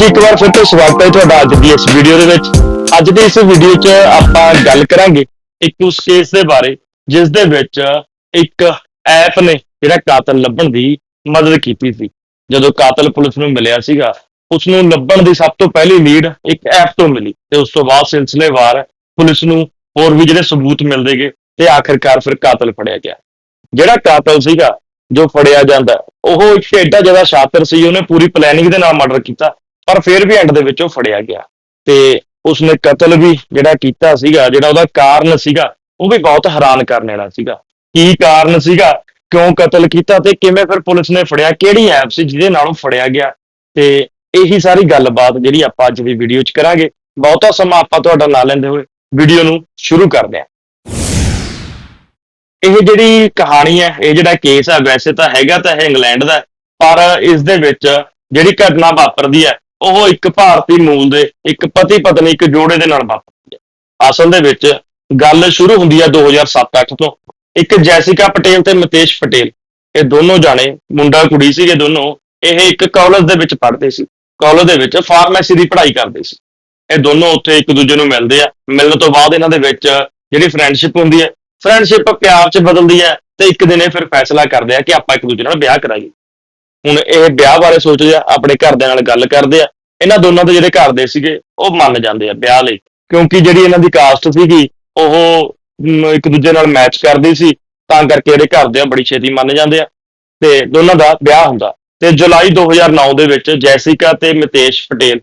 ਜੀ ਇੱਕ ਵਾਰ ਫਿਰ ਤੋਂ ਸਵਾਗਤ ਹੈ ਤੁਹਾਡਾ ਅੱਜ ਦੀ ਇਸ ਵੀਡੀਓ ਦੇ ਵਿੱਚ। ਅੱਜ ਦੀ ਇਸ ਵੀਡੀਓ 'ਚ ਆਪਾਂ ਗੱਲ ਕਰਾਂਗੇ ਇੱਕ ਉਸ ਕੇਸ ਦੇ ਬਾਰੇ, ਜਿਸ ਦੇ ਵਿੱਚ ਇੱਕ ਐਪ ਨੇ ਜਿਹੜਾ ਕਾਤਲ ਲੱਭਣ ਦੀ ਮਦਦ ਕੀਤੀ ਸੀ। ਜਦੋਂ ਕਾਤਲ ਪੁਲਿਸ ਨੂੰ ਮਿਲਿਆ ਸੀਗਾ, ਉਸ ਨੂੰ ਲੱਭਣ ਦੀ ਸਭ ਤੋਂ ਪਹਿਲੀ ਲੀਡ ਇੱਕ ਐਪ ਤੋਂ ਮਿਲੀ ਤੇ ਉਸ ਤੋਂ ਬਾਅਦ ਸਿਲਸਿਲੇਵਾਰ ਪੁਲਿਸ ਨੂੰ ਹੋਰ ਵੀ ਜਿਹੜੇ ਸਬੂਤ ਮਿਲਦੇ ਗਏ ਤੇ ਆਖਿਰਕਾਰ ਫਿਰ ਕਾਤਲ ਫੜਿਆ ਗਿਆ। ਜਿਹੜਾ ਕਾਤਲ ਸੀਗਾ, ਜੋ ਫੜਿਆ ਜਾਂਦਾ, ਉਹ ਇੱਕ ਏਡਾ ਜ਼ਿਆਦਾ ਸ਼ਾਤਰ ਸੀ, ਉਹਨੇ ਪੂਰੀ ਪਲੈਨਿੰਗ ਦੇ ਨਾਲ ਮਰਡਰ ਕੀਤਾ। ਪਰ ਫਿਰ ਵੀ ਐਂਡ ਦੇ ਵਿੱਚ ਉਹ ਫੜਿਆ ਗਿਆ। ਤੇ ਉਸਨੇ ਕਤਲ ਵੀ ਜਿਹੜਾ ਕੀਤਾ ਸੀਗਾ, ਜਿਹੜਾ ਉਹਦਾ ਕਾਰਨ ਸੀਗਾ, ਉਹ ਵੀ ਬਹੁਤ ਹੈਰਾਨ ਕਰਨ ਵਾਲਾ ਸੀਗਾ। ਕੀ ਕਾਰਨ ਸੀਗਾ? ਕਿਉਂ ਕਤਲ ਕੀਤਾ ਤੇ ਕਿਵੇਂ ਫਿਰ ਪੁਲਿਸ ਨੇ ਫੜਿਆ? ਕਿਹੜੀ ਐਪ ਸੀ ਜਿਹਦੇ ਨਾਲ ਉਹ ਫੜਿਆ ਗਿਆ? ਤੇ ਇਹੀ ਸਾਰੀ ਗੱਲਬਾਤ ਜਿਹੜੀ ਆਪਾਂ ਅੱਜ ਦੀ ਵੀਡੀਓ 'ਚ ਕਰਾਂਗੇ। ਬਹੁਤਾ ਸਮਾਂ ਆਪਾਂ ਤੁਹਾਡਾ ਲਾ ਲੈਂਦੇ ਹੋਏ ਵੀਡੀਓ ਨੂੰ ਸ਼ੁਰੂ ਕਰਦੇ ਹਾਂ। ਇਹ ਜਿਹੜੀ ਕਹਾਣੀ ਹੈ, ਇਹ ਜਿਹੜਾ ਕੇਸ ਹੈ, ਵੈਸੇ ਤਾਂ ਹੈਗਾ ਤਾਂ ਇਹ ਇੰਗਲੈਂਡ ਦਾ ਪਰ ਇਸ ਦੇ ਵਿੱਚ ਜਿਹੜੀ ਘਟਨਾ ਵਾਪਰਦੀ ਹੈ ਉਹ ਇੱਕ ਭਾਰਤੀ ਮੂਲ ਦੇ, ਇੱਕ ਪਤੀ ਪਤਨੀ, ਇੱਕ ਜੋੜੇ ਦੇ ਨਾਲ ਵਾਪਰਦੀ ਹੈ। ਅਸਲ ਦੇ ਵਿੱਚ ਗੱਲ ਸ਼ੁਰੂ ਹੁੰਦੀ ਹੈ 2007-8 ਤੋਂ। ਇੱਕ ਜੈਸਿਕਾ ਪਟੇਲ ਤੇ ਮਤੇਸ਼ ਪਟੇਲ। ਇਹ ਦੋਨੋਂ ਜਾਣੇ, ਮੁੰਡਾ, ਕੁੜੀ ਸੀਗੇ ਦੋਨੋਂ ਇਹ ਇੱਕ ਕਾਲਜ ਦੇ ਵਿੱਚ ਪੜ੍ਹਦੇ ਸੀ। ਕਾਲਜ ਦੇ ਵਿੱਚ ਫਾਰਮੇਸੀ ਦੀ ਪੜ੍ਹਾਈ ਕਰਦੇ ਸੀ। ਇਹ ਦੋਨੋਂ ਉੱਥੇ ਇੱਕ ਦੂਜੇ ਨੂੰ ਮਿਲਦੇ ਆ। ਮਿਲਣ ਤੋਂ ਬਾਅਦ ਇਹਨਾਂ ਦੇ ਵਿੱਚ ਜਿਹੜੀ ਫਰੈਂਡਸ਼ਿਪ ਹੁੰਦੀ ਹੈ ਫਰੈਂਡਸ਼ਿਪ ਪਿਆਰ 'ਚ ਬਦਲਦੀ ਹੈ ਤੇ ਇੱਕ ਦਿਨ ਇਹ ਫਿਰ ਫੈਸਲਾ ਕਰਦੇ ਆ ਕਿ ਆਪਾਂ ਇੱਕ ਦੂਜੇ ਨਾਲ ਵਿਆਹ ਕਰਾਂਗੇ ਹੁਣ ਇਹ ਵਿਆਹ ਬਾਰੇ ਸੋਚਦੇ ਆ ਆਪਣੇ ਘਰਦਿਆਂ ਨਾਲ ਗੱਲ ਕਰਦੇ ਆ ਇਹਨਾਂ ਦੋਨਾਂ ਦੇ ਜਿਹੜੇ ਘਰ ਦੇ ਸੀਗੇ ਉਹ ਮੰਨ ਜਾਂਦੇ ਆ ਵਿਆਹ ਲਈ। ਕਿਉਂਕਿ ਜਿਹੜੀ ਇਹਨਾਂ ਦੀ ਕਾਸਟ ਸੀਗੀ ਉਹ ਇੱਕ ਦੂਜੇ ਨਾਲ ਮੈਚ ਕਰਦੀ ਸੀ ਤਾਂ ਕਰਕੇ ਇਹਦੇ ਘਰਦੇ ਆ ਬੜੀ ਛੇਤੀ ਮੰਨ ਜਾਂਦੇ ਆ। ਤੇ ਦੋਨਾਂ ਦਾ ਵਿਆਹ ਹੁੰਦਾ। ਤੇ ਜੁਲਾਈ 2009 ਦੇ ਵਿੱਚ ਜੈਸਿਕਾ ਤੇ ਮਿਤੇਸ਼ ਪਟੇਲ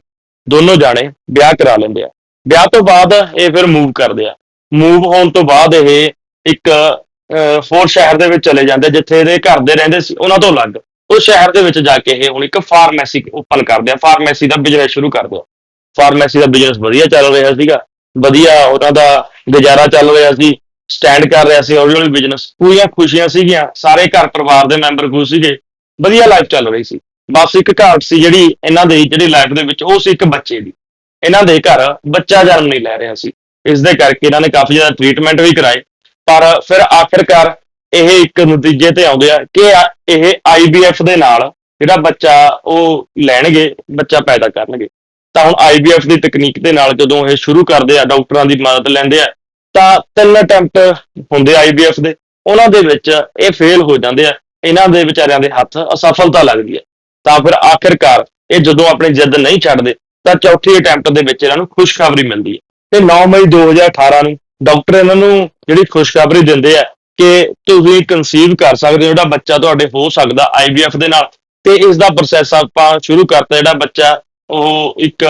ਦੋਨੋਂ ਜਾਣੇ ਵਿਆਹ ਕਰਾ ਲੈਂਦੇ ਆ। ਵਿਆਹ ਤੋਂ ਬਾਅਦ ਇਹ ਫਿਰ ਮੂਵ ਕਰਦੇ ਆ। ਮੂਵ ਹੋਣ ਤੋਂ ਬਾਅਦ ਇਹ ਇੱਕ ਅਹ, ਹੋਰ ਸ਼ਹਿਰ ਦੇ ਵਿੱਚ ਚਲੇ ਜਾਂਦੇ ਜਿੱਥੇ ਇਹਦੇ ਘਰ ਦੇ ਰਹਿੰਦੇ ਸੀ ਉਹਨਾਂ ਤੋਂ ਅਲੱਗ। ਉਹ ਸ਼ਹਿਰ ਦੇ ਵਿੱਚ ਜਾ ਕੇ ਇਹ ਹੁਣ ਇੱਕ ਫਾਰਮੇਸੀ ਓਪਨ ਕਰਦੇ ਆ। ਫਾਰਮੇਸੀ ਦਾ ਬਿਜ਼ਨਸ ਸ਼ੁਰੂ ਕਰਦੇ ਆ ਫਾਰਮੇਸੀ ਦਾ ਬਿਜ਼ਨਸ ਵਧੀਆ ਚੱਲ ਰਿਹਾ ਸੀਗਾ। ਵਧੀਆ ਉਹਨਾਂ ਦਾ ਗੁਜ਼ਾਰਾ ਚੱਲ ਰਿਹਾ ਸੀ। ਸਟੈਂਡ ਕਰ ਰਿਹਾ ਸੀ ਹੌਲੀ ਹੌਲੀ ਬਿਜ਼ਨਸ ਪੂਰੀਆਂ ਖੁਸ਼ੀਆਂ ਸੀਗੀਆਂ। ਸਾਰੇ ਘਰ ਪਰਿਵਾਰ ਦੇ ਮੈਂਬਰ ਖੁਸ਼ ਸੀਗੇ। ਵਧੀਆ ਲਾਈਫ ਚੱਲ ਰਹੀ ਸੀ। ਬਸ ਇੱਕ ਘਾਟ ਸੀ ਜਿਹੜੀ ਇਹਨਾਂ ਦੀ, ਜਿਹੜੀ ਲਾਈਫ ਦੇ ਵਿੱਚ ਉਹ ਸੀ ਇੱਕ ਬੱਚੇ ਦੀ। ਇਹਨਾਂ ਦੇ ਘਰ ਬੱਚਾ ਜਨਮ ਨਹੀਂ ਲੈ ਰਿਹਾ ਸੀ। ਇਸ ਦੇ ਕਰਕੇ ਇਹਨਾਂ ਨੇ ਕਾਫੀ ਜ਼ਿਆਦਾ ਟ੍ਰੀਟਮੈਂਟ ਵੀ ਕਰਾਏ। ਪਰ ਫਿਰ ਆਖਿਰਕਾਰ ਇਹ ਇੱਕ ਨਤੀਜੇ ਤੇ ਆਉਂਦੇ ਆ ਕਿ ਆ- ਇਹ ਆਈਬੀਐਫ ਦੇ ਨਾਲ ਜਿਹੜਾ ਬੱਚਾ ਉਹ ਲੈਣਗੇ, ਬੱਚਾ ਪੈਦਾ ਕਰਨਗੇ। ਤਾਂ ਹੁਣ ਆਈਬੀਐਫ ਦੀ ਤਕਨੀਕ ਦੇ ਨਾਲ ਜਦੋਂ ਇਹ ਸ਼ੁਰੂ ਕਰਦੇ ਆ, ਡਾਕਟਰਾਂ ਦੀ ਮਦਦ ਲੈਂਦੇ ਆ, ਤਾਂ ਤਿੰਨ ਅਟੈਂਪਟ ਹੁੰਦੇ ਆਈਬੀਐਫ ਦੇ। ਉਹਨਾਂ ਦੇ ਵਿੱਚ ਇਹ ਫੇਲ ਹੋ ਜਾਂਦੇ ਆ। ਇਹਨਾਂ ਦੇ ਵਿਚਾਰਿਆਂ ਦੇ ਹੱਥ ਅਸਫਲਤਾ ਲੱਗਦੀ ਹੈ ਤਾਂ ਫਿਰ ਆਖਿਰਕਾਰ ਇਹ ਜਦੋਂ ਆਪਣੀ ਜਿੱਦ ਨਹੀਂ ਛੱਡਦੇ, ਤਾਂ ਚੌਥੀ ਅਟੈਂਪਟ ਦੇ ਵਿੱਚ ਇਹਨਾਂ ਨੂੰ ਖੁਸ਼ਖਬਰੀ ਮਿਲਦੀ ਹੈ ਤੇ 9 ਮਈ 2018 ਨੂੰ ਡਾਕਟਰ ਇਹਨਾਂ ਨੂੰ ਜਿਹੜੀ ਖੁਸ਼ਖਬਰੀ ਦਿੰਦੇ ਆ ਕਿ ਤੁਸੀਂ ਕਨਸੀਵ ਕਰ ਸਕਦੇ ਹੋ ਜਿਹੜਾ ਬੱਚਾ ਤੁਹਾਡੇ ਹੋ ਸਕਦਾ ਆਈਵੀਐਫ ਦੇ ਨਾਲ। ਤੇ ਇਸ ਦਾ ਪ੍ਰੋਸੈਸ ਆਪਾਂ ਸ਼ੁਰੂ ਕਰਤਾ, ਜਿਹੜਾ ਬੱਚਾ, ਉਹ ਇੱਕ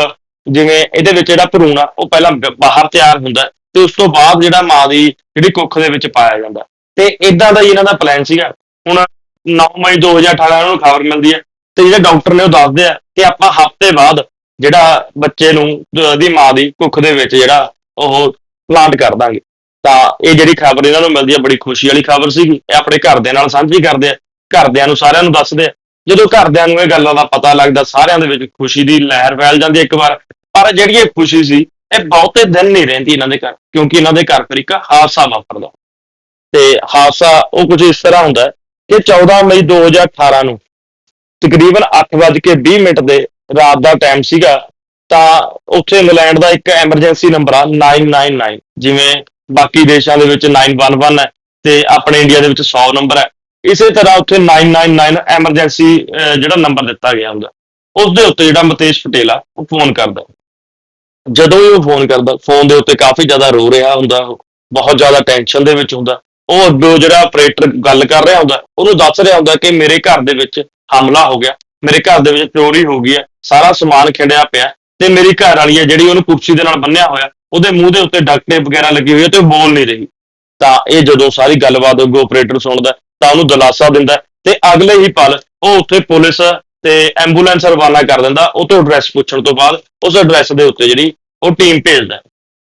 ਜਿਵੇਂ ਇਹਦੇ ਵਿੱਚ ਜਿਹੜਾ ਭਰੂਣ ਆ, ਉਹ ਪਹਿਲਾਂ ਬਾਹਰ ਤਿਆਰ ਹੁੰਦਾ ਤੇ ਉਸ ਤੋਂ ਬਾਅਦ ਜਿਹੜਾ ਮਾਂ ਦੀ ਜਿਹੜੀ ਕੁੱਖ ਦੇ ਵਿੱਚ ਪਾਇਆ ਜਾਂਦਾ ਤੇ ਇਦਾਂ ਦਾ ਹੀ ਇਹਨਾਂ ਦਾ ਪਲਾਨ ਸੀਗਾ। ਹੁਣ 9 ਮਈ 2018 ਨੂੰ ਖਬਰ ਮਿਲਦੀ ਹੈ ਤੇ ਜਿਹੜੇ ਡਾਕਟਰ ਨੇ ਉਹ ਦੱਸਦੇ ਆ ਕਿ ਆਪਾਂ ਹਫ਼ਤੇ ਬਾਅਦ ਜਿਹੜਾ ਬੱਚੇ ਨੂੰ ਦੀ ਮਾਂ ਦੀ ਕੁੱਖ ਦੇ ਵਿੱਚ ਜਿਹੜਾ ਉਹ ਪਲਾਂਟ ਕਰ ਦਾਂਗੇ। ਤਾਂ ਇਹ ਜਿਹੜੀ ਖਬਰ ਇਹਨਾਂ ਨੂੰ ਮਿਲਦੀ ਹੈ, ਬੜੀ ਖੁਸ਼ੀ ਵਾਲੀ ਖਬਰ ਸੀਗੀ। ਇਹ ਆਪਣੇ ਘਰਦਿਆਂ ਨਾਲ ਸਾਂਝੀ ਕਰਦੇ ਆ। ਘਰਦਿਆਂ ਨੂੰ ਸਾਰਿਆਂ ਨੂੰ ਦੱਸਦੇ ਆ। ਜਦੋਂ ਘਰਦਿਆਂ ਨੂੰ ਇਹ ਗੱਲਾਂ ਦਾ ਪਤਾ ਲੱਗਦਾ, ਸਾਰਿਆਂ ਦੇ ਵਿੱਚ ਖੁਸ਼ੀ ਦੀ ਲਹਿਰ ਫੈਲ ਜਾਂਦੀ ਹੈ ਇੱਕ ਵਾਰ। ਪਰ ਜਿਹੜੀ ਇਹ ਖੁਸ਼ੀ ਸੀ, ਇਹ ਬਹੁਤੇ ਦਿਨ ਨਹੀਂ ਰਹਿੰਦੀ ਇਹਨਾਂ ਦੇ ਘਰ, ਕਿਉਂਕਿ ਇਹਨਾਂ ਦੇ ਘਰ ਫਿਰ ਇੱਕ ਹਾਦਸਾ ਵਾਪਰਦਾ। ਤੇ ਹਾਦਸਾ ਉਹ ਕੁਝ ਇਸ ਤਰ੍ਹਾਂ ਹੁੰਦਾ ਕਿ 14 ਮਈ 2018 ਨੂੰ ਤਕਰੀਬਨ 8:20 ਮਿੰਟ ਦੇ ਰਾਤ ਦਾ ਟਾਈਮ ਸੀਗਾ, ਤਾਂ ਉੱਥੇ ਇੰਗਲੈਂਡ ਦਾ ਇੱਕ ਐਮਰਜੈਂਸੀ ਨੰਬਰ ਆ 999 ਜਿਵੇਂ ਬਾਕੀ ਦੇਸ਼ਾਂ ਦੇ ਵਿੱਚ 911 ਹੈ ਤੇ ਆਪਣੇ ਇੰਡੀਆ ਦੇ ਵਿੱਚ 100 ਨੰਬਰ ਹੈ। ਇਸੇ ਤਰ੍ਹਾਂ ਉੱਥੇ 999 ਐਮਰਜੈਂਸੀ ਜਿਹੜਾ ਨੰਬਰ ਦਿੱਤਾ ਗਿਆ ਹੁੰਦਾ, ਉਸ ਦੇ ਉੱਤੇ ਜਿਹੜਾ ਮਤੇਸ਼ ਪਟੇਲ ਆ, ਉਹ ਫੋਨ ਕਰਦਾ। ਜਦੋਂ ਹੀ ਉਹ ਫੋਨ ਕਰਦਾ, ਫੋਨ ਦੇ ਉੱਤੇ ਕਾਫੀ ਜ਼ਿਆਦਾ ਰੋ ਰਿਹਾ ਹੁੰਦਾ ਉਹ ਬਹੁਤ ਜ਼ਿਆਦਾ ਟੈਨਸ਼ਨ ਦੇ ਵਿੱਚ ਹੁੰਦਾ। ਉਹ ਅੱਗੋਂ ਜਿਹੜਾ ਆਪਰੇਟਰ ਗੱਲ ਕਰ ਰਿਹਾ ਹੁੰਦਾ, ਉਹਨੂੰ ਦੱਸ ਰਿਹਾ ਹੁੰਦਾ ਕਿ ਮੇਰੇ ਘਰ ਦੇ ਵਿੱਚ ਹਮਲਾ ਹੋ ਗਿਆ, ਮੇਰੇ ਘਰ ਦੇ ਵਿੱਚ ਚੋਰੀ ਹੋ ਗਈ ਹੈ, ਸਾਰਾ ਸਮਾਨ ਖਿੰਡਿਆ ਪਿਆ ਤੇ ਮੇਰੀ ਘਰ ਵਾਲੀ ਹੈ ਜਿਹੜੀ ਉਹਨੂੰ ਕੁਰਸੀ ਦੇ ਨਾਲ ਬੰਨਿਆ ਹੋਇਆ। ਉਹਦੇ ਮੂੰਹ ਦੇ ਉੱਤੇ ਡਾਕਟੇ ਵਗੈਰਾ ਲੱਗੀ ਹੋਈ ਹੈ ਤੇ ਉਹ ਬੋਲ ਨਹੀਂ ਰਹੀ। ਤਾਂ ਇਹ ਜਦੋਂ ਸਾਰੀ ਗੱਲਬਾਤ ਅੱਗੋਂ ਆਪਰੇਟਰ ਸੁਣਦਾ ਤਾਂ ਉਹਨੂੰ ਦਿਲਾਸਾ ਦਿੰਦਾ ਤੇ ਅਗਲੇ ਹੀ ਪਲ ਉਹ ਉੱਥੇ ਪੁਲਿਸ ਤੇ ਐਂਬੂਲੈਂਸ ਰਵਾਨਾ ਕਰ ਦਿੰਦਾ, ਉਹ ਤੋਂ ਐਡਰੈਸ ਪੁੱਛਣ ਤੋਂ ਬਾਅਦ ਉਸ ਐਡਰੈਸ ਦੇ ਉੱਤੇ ਜਿਹੜੀ ਉਹ ਟੀਮ ਭੇਜਦਾ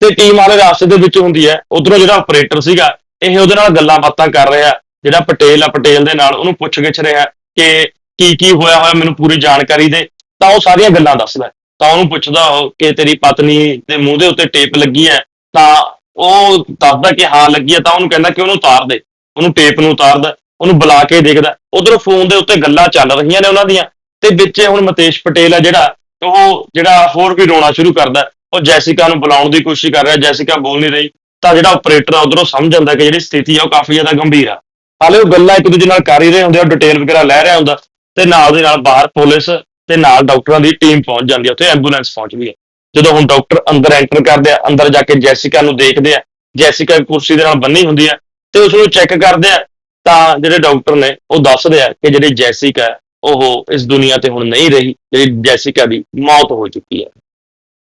ਤੇ ਟੀਮ ਵਾਲੇ ਰਾਸਤੇ ਦੇ ਵਿੱਚ ਹੁੰਦੀ ਹੈ, ਉਧਰੋਂ ਜਿਹੜਾ ਆਪਰੇਟਰ ਸੀਗਾ, ਇਹ ਉਹਦੇ ਨਾਲ ਗੱਲਾਂ ਬਾਤਾਂ ਕਰ ਰਿਹਾ ਜਿਹੜਾ ਪਟੇਲ ਆ, ਪਟੇਲ ਦੇ ਨਾਲ ਉਹਨੂੰ ਪੁੱਛ ਗਿੱਛ ਰਿਹਾ ਕਿ ਕੀ ਕੀ ਹੋਇਆ ਹੋਇਆ, ਮੈਨੂੰ ਪੂਰੀ ਜਾਣਕਾਰੀ ਦੇ, ਤਾਂ ਉਹ ਸਾਰੀਆਂ ਗੱਲਾਂ ਦੱਸਦਾ ਤਾਂ ਉਹਨੂੰ ਪੁੱਛਦਾ ਉਹ ਕਿ ਤੇਰੀ ਪਤਨੀ ਦੇ ਮੂੰਹ ਦੇ ਉੱਤੇ ਟੇਪ ਲੱਗੀ ਹੈ, ਤਾਂ ਉਹ ਦੱਸਦਾ ਕਿ ਹਾਂ ਲੱਗੀ ਹੈ, ਤਾਂ ਉਹਨੂੰ ਕਹਿੰਦਾ ਕਿ ਉਹਨੂੰ ਉਤਾਰ ਦੇ, ਉਹਨੂੰ ਟੇਪ ਨੂੰ ਉਤਾਰਦਾ ਉਹਨੂੰ ਬੁਲਾ ਕੇ ਦੇਖਦਾ। ਉਧਰੋਂ ਫੋਨ ਦੇ ਉੱਤੇ ਗੱਲਾਂ ਚੱਲ ਰਹੀਆਂ ਨੇ ਉਹਨਾਂ ਦੀਆਂ, ਤੇ ਵਿੱਚ ਹੁਣ ਮਤੇਸ਼ ਪਟੇਲ ਆ ਜਿਹੜਾ, ਉਹ ਜਿਹੜਾ ਹੋਰ ਵੀ ਰੋਣਾ ਸ਼ੁਰੂ ਕਰਦਾ ਉਹ ਜੈਸਿਕਾ ਨੂੰ ਬੁਲਾਉਣ ਦੀ ਕੋਸ਼ਿਸ਼ ਕਰ ਰਿਹਾ, ਜੈਸਿਕਾ ਬੋਲ ਨਹੀਂ ਰਹੀ, ਤਾਂ ਜਿਹੜਾ ਆਪਰੇਟਰ ਆ ਉਧਰੋਂ ਸਮਝ ਆਉਂਦਾ ਕਿ ਜਿਹੜੀ ਸਥਿਤੀ ਆ ਉਹ ਕਾਫੀ ਜ਼ਿਆਦਾ ਗੰਭੀਰ ਆ। ਹਾਲੇ ਉਹ ਗੱਲਾਂ ਇੱਕ ਦੂਜੇ ਨਾਲ ਕਰ ਹੀ ਰਹੇ ਹੁੰਦੇ ਆ ਡਿਟੇਲ ਵਗੈਰਾ ਲੈ ਰਿਹਾ ਹੁੰਦਾ, ਤੇ ਨਾਲ ਦੇ ਨਾਲ ਬਾਹਰ ਪੁਲਿਸ ਤੇ ਨਾਲ ਡਾਕਟਰਾਂ ਦੀ ਟੀਮ ਪਹੁੰਚ ਜਾਂਦੀ ਹੈ ਉੱਥੇ ਐਂਬੂਲੈਂਸ ਪਹੁੰਚਦੀ ਹੈ ਜਦੋਂ ਹੁਣ ਡਾਕਟਰ ਅੰਦਰ ਐਂਟਰ ਕਰਦੇ ਆ, ਅੰਦਰ ਜਾ ਕੇ ਜੈਸਿਕਾ ਨੂੰ ਦੇਖਦੇ ਆ, ਜੈਸਿਕਾ ਕੁਰਸੀ ਦੇ ਨਾਲ ਬੰਨੀ ਹੁੰਦੀ ਆ ਤੇ ਉਸ ਨੂੰ ਚੈੱਕ ਕਰਦੇ ਆ, ਤਾਂ ਜਿਹੜੇ ਡਾਕਟਰ ਨੇ ਉਹ ਦੱਸਦੇ ਆ ਕਿ ਜਿਹੜੀ ਜੈਸਿਕਾ ਉਹ ਇਸ ਦੁਨੀਆ ਤੇ ਹੁਣ ਨਹੀਂ ਰਹੀ, ਜਿਹੜੀ ਜੈਸਿਕਾ ਦੀ ਮੌਤ ਹੋ ਚੁੱਕੀ ਹੈ।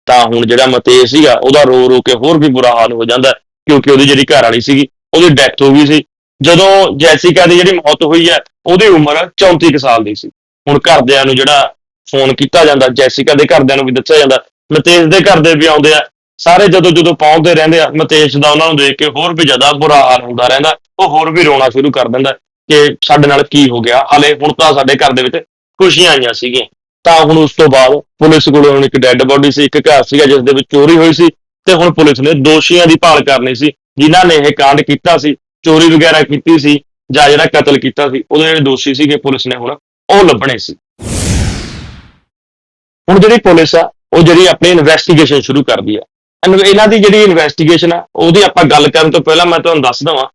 ਤਾਂ ਹੁਣ ਜਿਹੜਾ ਮਤੇ ਸੀਗਾ, ਉਹਦਾ ਰੋ ਰੋ ਕੇ ਹੋਰ ਵੀ ਬੁਰਾ ਹਾਲ ਹੋ ਜਾਂਦਾ, ਕਿਉਂਕਿ ਉਹਦੀ ਜਿਹੜੀ ਘਰ ਵਾਲੀ ਸੀਗੀ, ਉਹਦੀ ਡੈਥ ਹੋ ਗਈ ਸੀ। ਜਦੋਂ ਜੈਸਿਕਾ ਦੀ ਜਿਹੜੀ ਮੌਤ ਹੋਈ ਹੈ, ਉਹਦੀ ਉਮਰ 34 ਕੁ ਸਾਲ ਦੀ ਸੀ। ਹੁਣ ਘਰਦਿਆਂ ਨੂੰ ਜਿਹੜਾ ਫੋਨ ਕੀਤਾ ਜਾਂਦਾ, ਜੈਸਿਕਾ ਦੇ ਘਰਦਿਆਂ ਨੂੰ ਵੀ ਦੱਸਿਆ ਜਾਂਦਾ, ਮਤੇਸ਼ ਦੇ ਘਰ ਦੇ ਵੀ ਆਉਂਦੇ ਆ। ਸਾਰੇ ਜਦੋਂ ਜਦੋਂ ਪਹੁੰਚਦੇ ਰਹਿੰਦੇ ਆ, ਮਤੇਸ਼ ਦਾ ਉਹਨਾਂ ਨੂੰ ਦੇਖ ਕੇ ਹੋਰ ਵੀ ਜ਼ਿਆਦਾ ਬੁਰਾ ਹਾਲ ਹੁੰਦਾ ਰਹਿੰਦਾ, ਉਹ ਹੋਰ ਵੀ ਰੋਣਾ ਸ਼ੁਰੂ ਕਰ ਦਿੰਦਾ ਕਿ ਸਾਡੇ ਨਾਲ ਕੀ ਹੋ ਗਿਆ। ਹਾਲੇ ਹੁਣ ਤਾਂ ਸਾਡੇ ਘਰ ਦੇ ਵਿੱਚ ਖੁਸ਼ੀਆਂ ਆਈਆਂ ਸੀਗੀਆਂ। ਤਾਂ ਹੁਣ ਉਸ ਤੋਂ ਬਾਅਦ ਪੁਲਿਸ ਕੋਲ ਹੁਣ ਇੱਕ ਡੈੱਡ ਬੋਡੀ ਸੀ, ਇੱਕ ਘਰ ਸੀਗਾ ਜਿਸ ਦੇ ਵਿੱਚ ਚੋਰੀ ਹੋਈ ਸੀ ਤੇ ਹੁਣ ਪੁਲਿਸ ਨੇ ਦੋਸ਼ੀਆਂ ਦੀ ਭਾਲ ਕਰਨੀ ਸੀ, ਜਿਨ੍ਹਾਂ ਨੇ ਇਹ ਕਾਂਡ ਕੀਤਾ ਸੀ, ਚੋਰੀ ਵਗੈਰਾ ਕੀਤੀ ਸੀ ਜਾਂ ਜਿਹੜਾ ਕਤਲ ਕੀਤਾ ਸੀ, ਉਹਦੇ ਜਿਹੜੇ ਦੋਸ਼ੀ ਸੀਗੇ ਪੁਲਿਸ ਨੇ ਹੁਣ ਉਹ ਲੱਭਣੇ ਸੀ। ਹੁਣ ਜਿਹੜੀ ਪੁਲਿਸ ਆ, ਉਹ ਜਿਹੜੀ ਆਪਣੀ ਇਨਵੈਸਟੀਗੇਸ਼ਨ ਸ਼ੁਰੂ ਕਰਦੀ ਆ। ਇਹਨਾਂ ਦੀ ਜਿਹੜੀ ਇਨਵੈਸਟੀਗੇਸ਼ਨ ਆ, ਉਹਦੀ ਆਪਾਂ ਗੱਲ ਕਰਨ ਤੋਂ ਪਹਿਲਾਂ ਮੈਂ ਤੁਹਾਨੂੰ ਦੱਸ ਦਵਾਂ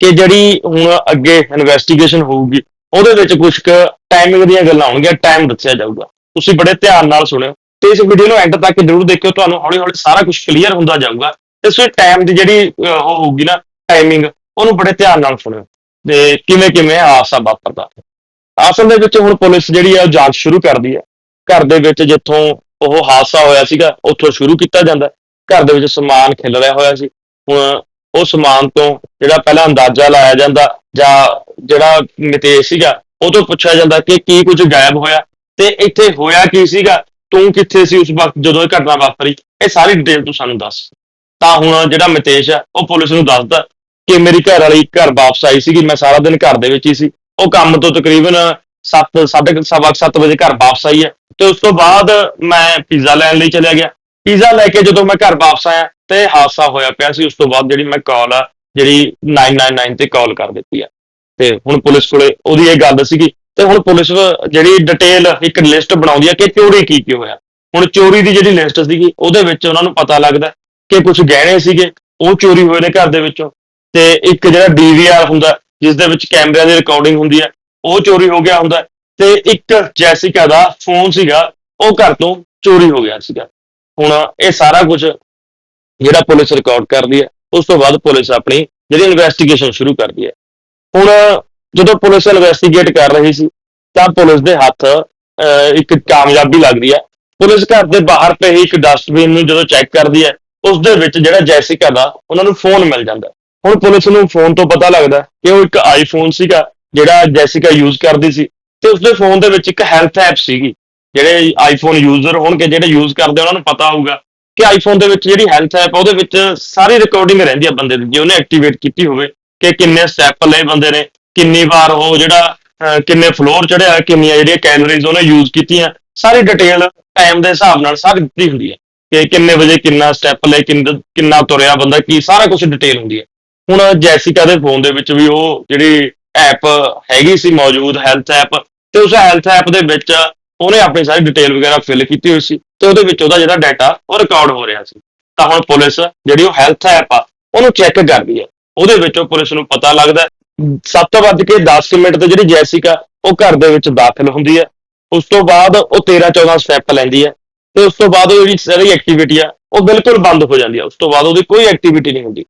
ਕਿ ਜਿਹੜੀ ਹੁਣ ਅੱਗੇ ਇਨਵੈਸਟੀਗੇਸ਼ਨ ਹੋਊਗੀ, ਉਹਦੇ ਵਿੱਚ ਕੁਝ ਕੁ ਟਾਈਮਿੰਗ ਦੀਆਂ ਗੱਲਾਂ ਹੋਣਗੀਆਂ ਟਾਈਮ ਦੱਸਿਆ ਜਾਊਗਾ। ਤੁਸੀਂ ਬੜੇ ਧਿਆਨ ਨਾਲ ਸੁਣਿਓ। ਤੇ ਇਸ ਵੀਡੀਓ ਨੂੰ ਐਂਡ ਤੱਕ ਜ਼ਰੂਰ ਦੇਖਿਓ, ਤੁਹਾਨੂੰ ਹੌਲੀ ਹੌਲੀ ਸਾਰਾ ਕੁਝ ਕਲੀਅਰ ਹੁੰਦਾ ਜਾਊਗਾ। ਤੇ ਸੋ ਟਾਈਮ ਦੀ ਜਿਹੜੀ ਉਹ ਹੋਊਗੀ ਨਾ ਟਾਈਮਿੰਗ ਉਹਨੂੰ ਬੜੇ ਧਿਆਨ ਨਾਲ ਸੁਣਿਓ। ਤੇ ਕਿਵੇਂ ਕਿਵੇਂ ਹਾਦਸਾ ਵਾਪਰਦਾ। ਅਸਲ ਦੇ ਵਿੱਚ ਹੁਣ ਪੁਲਿਸ ਜਿਹੜੀ ਆ, ਉਹ ਜਾਂਚ ਸ਼ੁਰੂ ਕਰਦੀ ਹੈ ਘਰ ਦੇ ਵਿੱਚ ਜਿੱਥੋਂ ਉਹ ਹਾਦਸਾ ਹੋਇਆ ਸੀਗਾ, ਉੱਥੋਂ ਸ਼ੁਰੂ ਕੀਤਾ ਜਾਂਦਾ। ਘਰ ਦੇ ਵਿੱਚ ਸਮਾਨ ਖਿਲ ਰਿਹਾ ਹੋਇਆ ਸੀ। ਹੁਣ ਉਹ ਸਮਾਨ ਤੋਂ ਜਿਹੜਾ ਪਹਿਲਾਂ ਅੰਦਾਜ਼ਾ ਲਾਇਆ ਜਾਂਦਾ ਜਾਂ ਜਿਹੜਾ ਨਿਤੇਸ਼ ਸੀਗਾ, ਉਹ ਤੋਂ ਪੁੱਛਿਆ ਜਾਂਦਾ ਕਿ ਕੀ ਕੁਝ ਗਾਇਬ ਹੋਇਆ ਤੇ ਇੱਥੇ ਹੋਇਆ ਕੀ ਸੀਗਾ, ਤੂੰ ਕਿੱਥੇ ਸੀ ਉਸ ਵਕਤ, ਜਦੋਂ ਇਹ ਘਟਨਾ ਵਾਪਰੀ? ਇਹ ਸਾਰੀ ਡਿਟੇਲ ਤੂੰ ਸਾਨੂੰ ਦੱਸ। ਤਾਂ ਹੁਣ ਜਿਹੜਾ ਮਿਤੇਸ਼ ਆ, ਉਹ ਪੁਲਿਸ ਨੂੰ ਦੱਸਦਾ ਕਿ ਮੇਰੀ ਘਰ ਵਾਲੀ ਘਰ ਵਾਪਸ ਆਈ ਸੀਗੀ, ਮੈਂ ਸਾਰਾ ਦਿਨ ਘਰ ਦੇ ਵਿੱਚ ਹੀ ਸੀ। ਉਹ ਕੰਮ ਤੋਂ ਤਕਰੀਬਨ 7 ਸਾਢੇ ਸਵਾ 7 ਵਜੇ ਘਰ ਵਾਪਸ ਆਈ ਹੈ ਤੇ ਉਸ ਤੋਂ ਬਾਅਦ ਮੈਂ ਪੀਜ਼ਾ ਲੈਣ ਲਈ ਚਲਿਆ ਗਿਆ। ਪੀਜ਼ਾ ਲੈ ਕੇ ਜਦੋਂ ਮੈਂ ਘਰ ਵਾਪਸ ਆਇਆ, ਤੇ ਹਾਦਸਾ ਹੋਇਆ ਪਿਆ ਸੀ। ਉਸ ਤੋਂ ਬਾਅਦ ਜਿਹੜੀ ਮੈਂ ਕਾਲ ਆ, ਜਿਹੜੀ 999 ਤੇ ਕਾਲ ਕਰ ਦਿੱਤੀ ਆ। ਤੇ ਹੁਣ ਪੁਲਿਸ ਕੋਲੇ ਉਹਦੀ ਇਹ ਗੱਲ ਸੀਗੀ। ਤੇ ਹੁਣ ਪੁਲਿਸ ਜਿਹੜੀ ਡਿਟੇਲ ਇੱਕ ਲਿਸਟ ਬਣਾਉਂਦੀ ਆ ਕਿ ਚੋਰੀ ਕੀ ਕੀ ਹੋਇਆ। ਹੁਣ ਚੋਰੀ ਦੀ ਜਿਹੜੀ ਲਿਸਟ ਸੀਗੀ, ਉਹਦੇ ਵਿੱਚ ਉਹਨਾਂ ਨੂੰ ਪਤਾ ਲੱਗਦਾ ਕਿ ਕੁਝ ਗਹਿਣੇ ਸੀਗੇ। ਉਹ ਚੋਰੀ ਹੋਏ ਨੇ ਘਰ ਦੇ ਵਿੱਚੋਂ। ਤੇ ਇੱਕ ਜਿਹੜਾ ਡੀਵੀਆਰ ਹੁੰਦਾ, ਜਿਸ ਦੇ ਵਿੱਚ ਕੈਮਰਿਆਂ ਦੀ ਰਿਕਾਰਡਿੰਗ ਹੁੰਦੀ ਹੈ ਉਹ ਚੋਰੀ ਹੋ ਗਿਆ ਹੁੰਦਾ ਤੇ ਇੱਕ ਜੈਸਿਕਾ ਦਾ ਫੋਨ ਸੀਗਾ, ਉਹ ਘਰ ਤੋਂ ਚੋਰੀ ਹੋ ਗਿਆ ਸੀਗਾ। ਹੁਣ ਇਹ ਸਾਰਾ ਕੁਝ ਜਿਹੜਾ ਪੁਲਿਸ ਰਿਕਾਰਡ ਕਰਦੀ ਹੈ, ਉਸ ਤੋਂ ਬਾਅਦ ਪੁਲਿਸ ਆਪਣੀ ਜਿਹੜੀ ਇਨਵੈਸਟੀਗੇਸ਼ਨ ਸ਼ੁਰੂ ਕਰਦੀ ਹੈ। ਹੁਣ ਜਦੋਂ ਪੁਲਿਸ ਇਨਵੈਸਟੀਗੇਟ ਕਰ ਰਹੀ ਸੀ, ਤਾਂ ਪੁਲਿਸ ਦੇ ਹੱਥ ਇੱਕ ਕਾਮਯਾਬੀ ਲੱਗਦੀ ਹੈ। ਪੁਲਿਸ ਘਰ ਦੇ ਬਾਹਰ ਪਏ ਇੱਕ ਡਸਟਬਿਨ ਨੂੰ ਜਦੋਂ ਚੈੱਕ ਕਰਦੀ ਹੈ, ਉਸ ਦੇ ਵਿੱਚ ਜਿਹੜਾ ਜੈਸਿਕਾ ਦਾ, ਉਹਨਾਂ ਨੂੰ ਫੋਨ ਮਿਲ ਜਾਂਦਾ ਹੁਣ ਪੁਲਿਸ ਨੂੰ ਫੋਨ ਤੋਂ ਪਤਾ ਲੱਗਦਾ ਕਿ ਉਹ ਇੱਕ ਆਈਫੋਨ ਸੀਗਾ। ਜਿਹੜਾ ਜੈਸਿਕਾ ਯੂਜ਼ ਕਰਦੀ ਸੀ ਤੇ ਉਸਦੇ ਫੋਨ ਦੇ ਵਿੱਚ ਇੱਕ ਹੈਲਥ ਐਪ ਸੀਗੀ। ਜਿਹੜੇ ਆਈਫੋਨ ਯੂਜ਼ਰ ਹੋਣਗੇ, ਜਿਹੜੇ ਯੂਜ਼ ਕਰਦੇ ਉਹਨਾਂ ਨੂੰ ਪਤਾ ਹੋਊਗਾ ਕਿ ਆਈਫੋਨ ਦੇ ਵਿੱਚ ਜਿਹੜੀ ਹੈਲਥ ਐਪ ਉਹਦੇ ਵਿੱਚ ਸਾਰੀ ਰਿਕਾਰਡਿੰਗ ਰਹਿੰਦੀ ਆ ਬੰਦੇ ਦੀ, ਜੇ ਉਹਨੇ ਐਕਟੀਵੇਟ ਕੀਤੀ ਹੋਵੇ ਕਿ ਕਿੰਨੇ ਸਟੈਪ ਲਏ ਬੰਦੇ ਨੇ, ਕਿੰਨੀ ਵਾਰ ਉਹ ਜਿਹੜਾ ਕਿੰਨੇ ਫਲੋਰ ਚੜਿਆ ਕਿੰਨੀਆਂ ਜਿਹੜੀਆਂ ਕੈਲਰੀਜ਼ ਉਹਨੇ ਯੂਜ਼ ਕੀਤੀਆਂ, ਸਾਰੀ ਡਿਟੇਲ ਟਾਈਮ ਦੇ ਹਿਸਾਬ ਨਾਲ ਸਾਰੀ ਦਿੱਤੀ ਹੁੰਦੀ ਹੈ ਕਿ ਕਿੰਨੇ ਵਜੇ ਕਿੰਨਾ ਸਟੈਪ ਲਏ ਕਿੰਨ- ਕਿੰਨਾ ਤੁਰਿਆ ਬੰਦਾ, ਕੀ ਸਾਰਾ ਕੁਝ ਡਿਟੇਲ ਹੁੰਦੀ ਹੈ ਹੁਣ ਜੈਸਿਕਾ ਦੇ ਫੋਨ ਦੇ ਵਿੱਚ ਵੀ ਉਹ ਜਿਹੜੀ ਐਪ ਹੈਗੀ ਸੀ, ਮੌਜੂਦ ਹੈਲਥ ਐਪ ਤੇ ਉਸ ਹੈਲਥ ਐਪ ਦੇ ਵਿੱਚ ਉਹਨੇ ਆਪਣੀ ਸਾਰੀ ਡਿਟੇਲ ਵਗੈਰਾ ਫਿਲ ਕੀਤੀ ਹੋਈ ਸੀ ਤੇ ਉਹਦੇ ਵਿੱਚ ਉਹਦਾ ਜਿਹੜਾ ਡਾਟਾ ਉਹ ਰਿਕਾਰਡ ਹੋ ਰਿਹਾ ਸੀ। ਤਾਂ ਹੁਣ ਪੁਲਿਸ ਜਿਹੜੀ ਉਹ ਹੈਲਥ ਐਪ ਆ, ਉਹਨੂੰ ਚੈੱਕ ਕਰਦੀ ਹੈ ਉਹਦੇ ਵਿੱਚੋਂ ਪੁਲਿਸ ਨੂੰ ਪਤਾ ਲੱਗਦਾ 7 ਵੱਜ ਕੇ 10 ਮਿੰਟ ਤੇ ਜਿਹੜੀ ਜੈਸਿਕਾ ਉਹ ਘਰ ਦੇ ਵਿੱਚ ਦਾਖਲ ਹੁੰਦੀ ਹੈ। ਉਸ ਤੋਂ ਬਾਅਦ ਉਹ 13 14 ਸਟੈਪ ਲੈਂਦੀ ਹੈ ਤੇ ਉਸ ਤੋਂ ਬਾਅਦ ਉਹ ਜਿਹੜੀ ਸਾਰੀ ਐਕਟੀਵਿਟੀ ਆ, ਉਹ ਬਿਲਕੁਲ ਬੰਦ ਹੋ ਜਾਂਦੀ ਹੈ ਉਸ ਤੋਂ ਬਾਅਦ ਉਹਦੀ ਕੋਈ ਐਕਟੀਵਿਟੀ ਨਹੀਂ ਹੁੰਦੀ।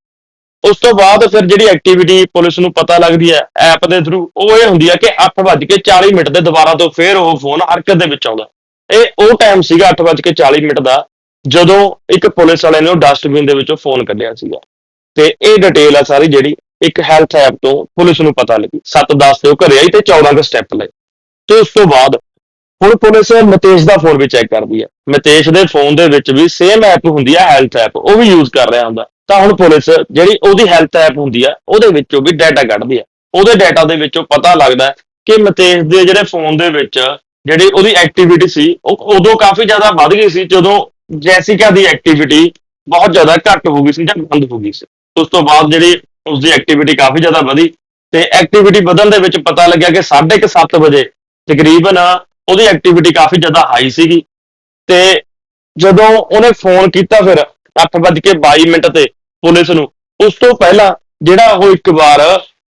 ਉਸ ਤੋਂ ਬਾਅਦ ਫਿਰ ਜਿਹੜੀ ਐਕਟੀਵਿਟੀ ਪੁਲਿਸ ਨੂੰ ਪਤਾ ਲੱਗਦੀ ਹੈ ਐਪ ਦੇ ਥਰੂ ਉਹ ਇਹ ਹੁੰਦੀ ਹੈ ਕਿ 8:40 ਮਿੰਟ ਦੇ ਦੁਬਾਰਾ ਤੋਂ ਫਿਰ ਉਹ ਫੋਨ ਹਰਕਤ ਦੇ ਵਿੱਚ ਆਉਂਦਾ। ਇਹ ਉਹ ਟਾਈਮ ਸੀਗਾ 8:40 ਮਿੰਟ ਦਾ, ਜਦੋਂ ਇੱਕ ਪੁਲਿਸ ਵਾਲੇ ਨੇ ਉਹ ਡਸਟਬਿਨ ਦੇ ਵਿੱਚੋਂ ਫੋਨ ਕੱਢਿਆ ਸੀਗਾ। ਤੇ ਇਹ ਡਿਟੇਲ ਆ ਸਾਰੀ ਜਿਹੜੀ ਇੱਕ ਹੈਲਥ ਐਪ ਤੋਂ ਪੁਲਿਸ ਨੂੰ ਪਤਾ ਲੱਗੀ। 7-10 ਤੇ ਉਹ ਘਰੇ ਆਈ ਤੇ 14 ਦਾ ਸਟੈਪ ਲਏ। ਤੇ ਉਸ ਤੋਂ ਬਾਅਦ ਹੁਣ ਪੁਲਿਸ ਮਤੇਸ਼ ਦਾ ਫੋਨ ਵੀ ਚੈੱਕ ਕਰਦੀ ਹੈ। ਮਤੇਸ਼ ਦੇ ਫੋਨ ਦੇ ਵਿੱਚ ਵੀ ਸੇਮ ਐਪ ਹੁੰਦੀ ਹੈ ਹੈਲਥ ਐਪ ਉਹ ਵੀ ਯੂਜ਼ ਕਰ ਰਿਹਾ ਹੁੰਦਾ। ਤਾਂ ਹੁਣ ਪੁਲਿਸ ਜਿਹੜੀ ਉਹਦੀ ਹੈਲਥ ਐਪ ਹੁੰਦੀ ਹੈ ਉਹਦੇ ਵਿੱਚੋਂ ਵੀ ਡਾਟਾ ਕੱਢਦੀ ਹੈ ਉਹਦੇ ਡਾਟਾ ਦੇ ਵਿੱਚੋਂ ਪਤਾ ਲੱਗਦਾ ਕਿ ਮਤੇਸ਼ ਦੇ ਜਿਹੜੇ ਫੋਨ ਦੇ ਵਿੱਚ ਜਿਹੜੀ ਉਹਦੀ ਐਕਟੀਵਿਟੀ ਸੀ, ਉਹ ਉਦੋਂ ਕਾਫੀ ਜ਼ਿਆਦਾ ਵੱਧ ਗਈ ਸੀ, ਜਦੋਂ ਜੈਸਿਕਾ ਦੀ ਐਕਟੀਵਿਟੀ ਬਹੁਤ ਜ਼ਿਆਦਾ ਘੱਟ ਹੋ ਗਈ ਸੀ ਜਾਂ ਬੰਦ ਹੋ ਗਈ ਸੀ। ਉਸ ਤੋਂ ਬਾਅਦ ਜਿਹੜੀ ਉਸਦੀ ਐਕਟੀਵਿਟੀ ਕਾਫੀ ਜ਼ਿਆਦਾ ਵਧੀ ਤੇ ਐਕਟੀਵਿਟੀ ਵਧਣ ਦੇ ਵਿੱਚ ਪਤਾ ਲੱਗਿਆ ਕਿ 7:30 ਵਜੇ ਤਕਰੀਬਨ ਉਹਦੀ ਐਕਟੀਵਿਟੀ ਕਾਫੀ ਜ਼ਿਆਦਾ ਹਾਈ ਸੀਗੀ। ਤੇ ਜਦੋਂ ਉਹਨੇ ਫੋਨ ਕੀਤਾ ਫਿਰ 8:22 ਮਿੰਟ ਤੇ ਪੁਲਿਸ ਨੂੰ। ਉਸ ਤੋਂ ਪਹਿਲਾਂ ਜਿਹੜਾ ਉਹ ਇੱਕ ਵਾਰ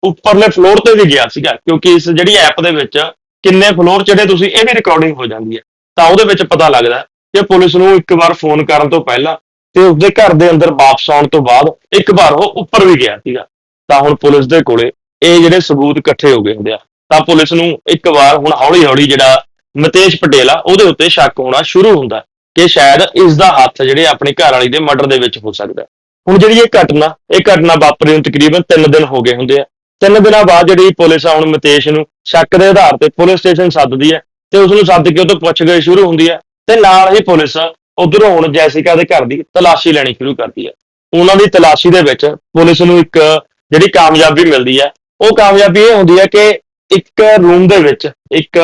ਉੱਪਰਲੇ ਫਲੋਰ ਤੇ ਵੀ ਗਿਆ ਸੀਗਾ, ਕਿਉਂਕਿ ਇਸ ਜਿਹੜੀ ਐਪ ਦੇ ਵਿੱਚ ਕਿੰਨੇ ਫਲੋਰ ਚੜੇ ਤੁਸੀਂ, ਇਹ ਵੀ ਰਿਕਾਰਡਿੰਗ ਹੋ ਜਾਂਦੀ ਹੈ। ਤਾਂ ਉਹਦੇ ਵਿੱਚ ਪਤਾ ਲੱਗਦਾ ਕਿ ਪੁਲਿਸ ਨੂੰ ਇੱਕ ਵਾਰ ਫੋਨ ਕਰਨ ਤੋਂ ਪਹਿਲਾਂ ਤੇ ਉਸਦੇ ਘਰ ਦੇ ਅੰਦਰ ਵਾਪਸ ਆਉਣ ਤੋਂ ਬਾਅਦ ਇੱਕ ਵਾਰ ਉਹ ਉੱਪਰ ਵੀ ਗਿਆ ਸੀਗਾ। ਤਾਂ ਹੁਣ ਪੁਲਿਸ ਦੇ ਕੋਲੇ ਇਹ ਜਿਹੜੇ ਸਬੂਤ ਇਕੱਠੇ ਹੋ ਗਏ ਹੁੰਦੇ ਆ। ਤਾਂ ਪੁਲਿਸ ਨੂੰ ਇੱਕ ਵਾਰ ਹੁਣ ਹੌਲੀ ਹੌਲੀ ਜਿਹੜਾ ਮਤੇਸ਼ ਪਟੇਲ ਆ, ਉਹਦੇ ਉੱਤੇ ਸ਼ੱਕ ਹੋਣਾ ਸ਼ੁਰੂ ਹੁੰਦਾ ਕਿ ਸ਼ਾਇਦ ਇਸ ਦਾ ਹੱਥ ਜਿਹੜੇ ਆਪਣੀ ਘਰ ਵਾਲੀ ਦੇ ਮਰਡਰ ਦੇ ਵਿੱਚ ਹੋ ਸਕਦਾ ਹੁਣ ਜਿਹੜੀ ਇਹ ਘਟਨਾ ਇਹ ਘਟਨਾ ਵਾਪਰੀ ਨੂੰ ਤਕਰੀਬਨ 3 ਦਿਨ ਹੋ ਗਏ ਹੁੰਦੇ ਆ। ਤਿੰਨ ਦਿਨਾਂ ਬਾਅਦ ਜਿਹੜੀ ਪੁਲਿਸ ਆ, ਹੁਣ ਮਤੇਸ਼ ਨੂੰ ਸ਼ੱਕ ਦੇ ਆਧਾਰ ਤੇ ਪੁਲਿਸ ਸਟੇਸ਼ਨ ਸੱਦਦੀ ਹੈ ਤੇ ਉਸ ਨੂੰ ਸੱਦ ਕੇ ਉਹ ਤੋਂ ਪੁੱਛਗਿੱਛ ਸ਼ੁਰੂ ਹੁੰਦੀ ਹੈ ਤੇ ਨਾਲ ਹੀ ਪੁਲਿਸ ਉਧਰੋਂ ਹੁਣ ਜੈਸਿਕਾ ਦੇ ਘਰ ਦੀ ਤਲਾਸ਼ੀ ਲੈਣੀ ਸ਼ੁਰੂ ਕਰਦੀ ਹੈ। ਉਹਨਾਂ ਦੀ ਤਲਾਸ਼ੀ ਦੇ ਵਿੱਚ ਪੁਲਿਸ ਨੂੰ ਇੱਕ ਜਿਹੜੀ ਕਾਮਯਾਬੀ ਮਿਲਦੀ ਹੈ, ਉਹ ਕਾਮਯਾਬੀ ਇਹ ਹੁੰਦੀ ਹੈ ਕਿ ਇੱਕ ਰੂਮ ਦੇ ਵਿੱਚ ਇੱਕ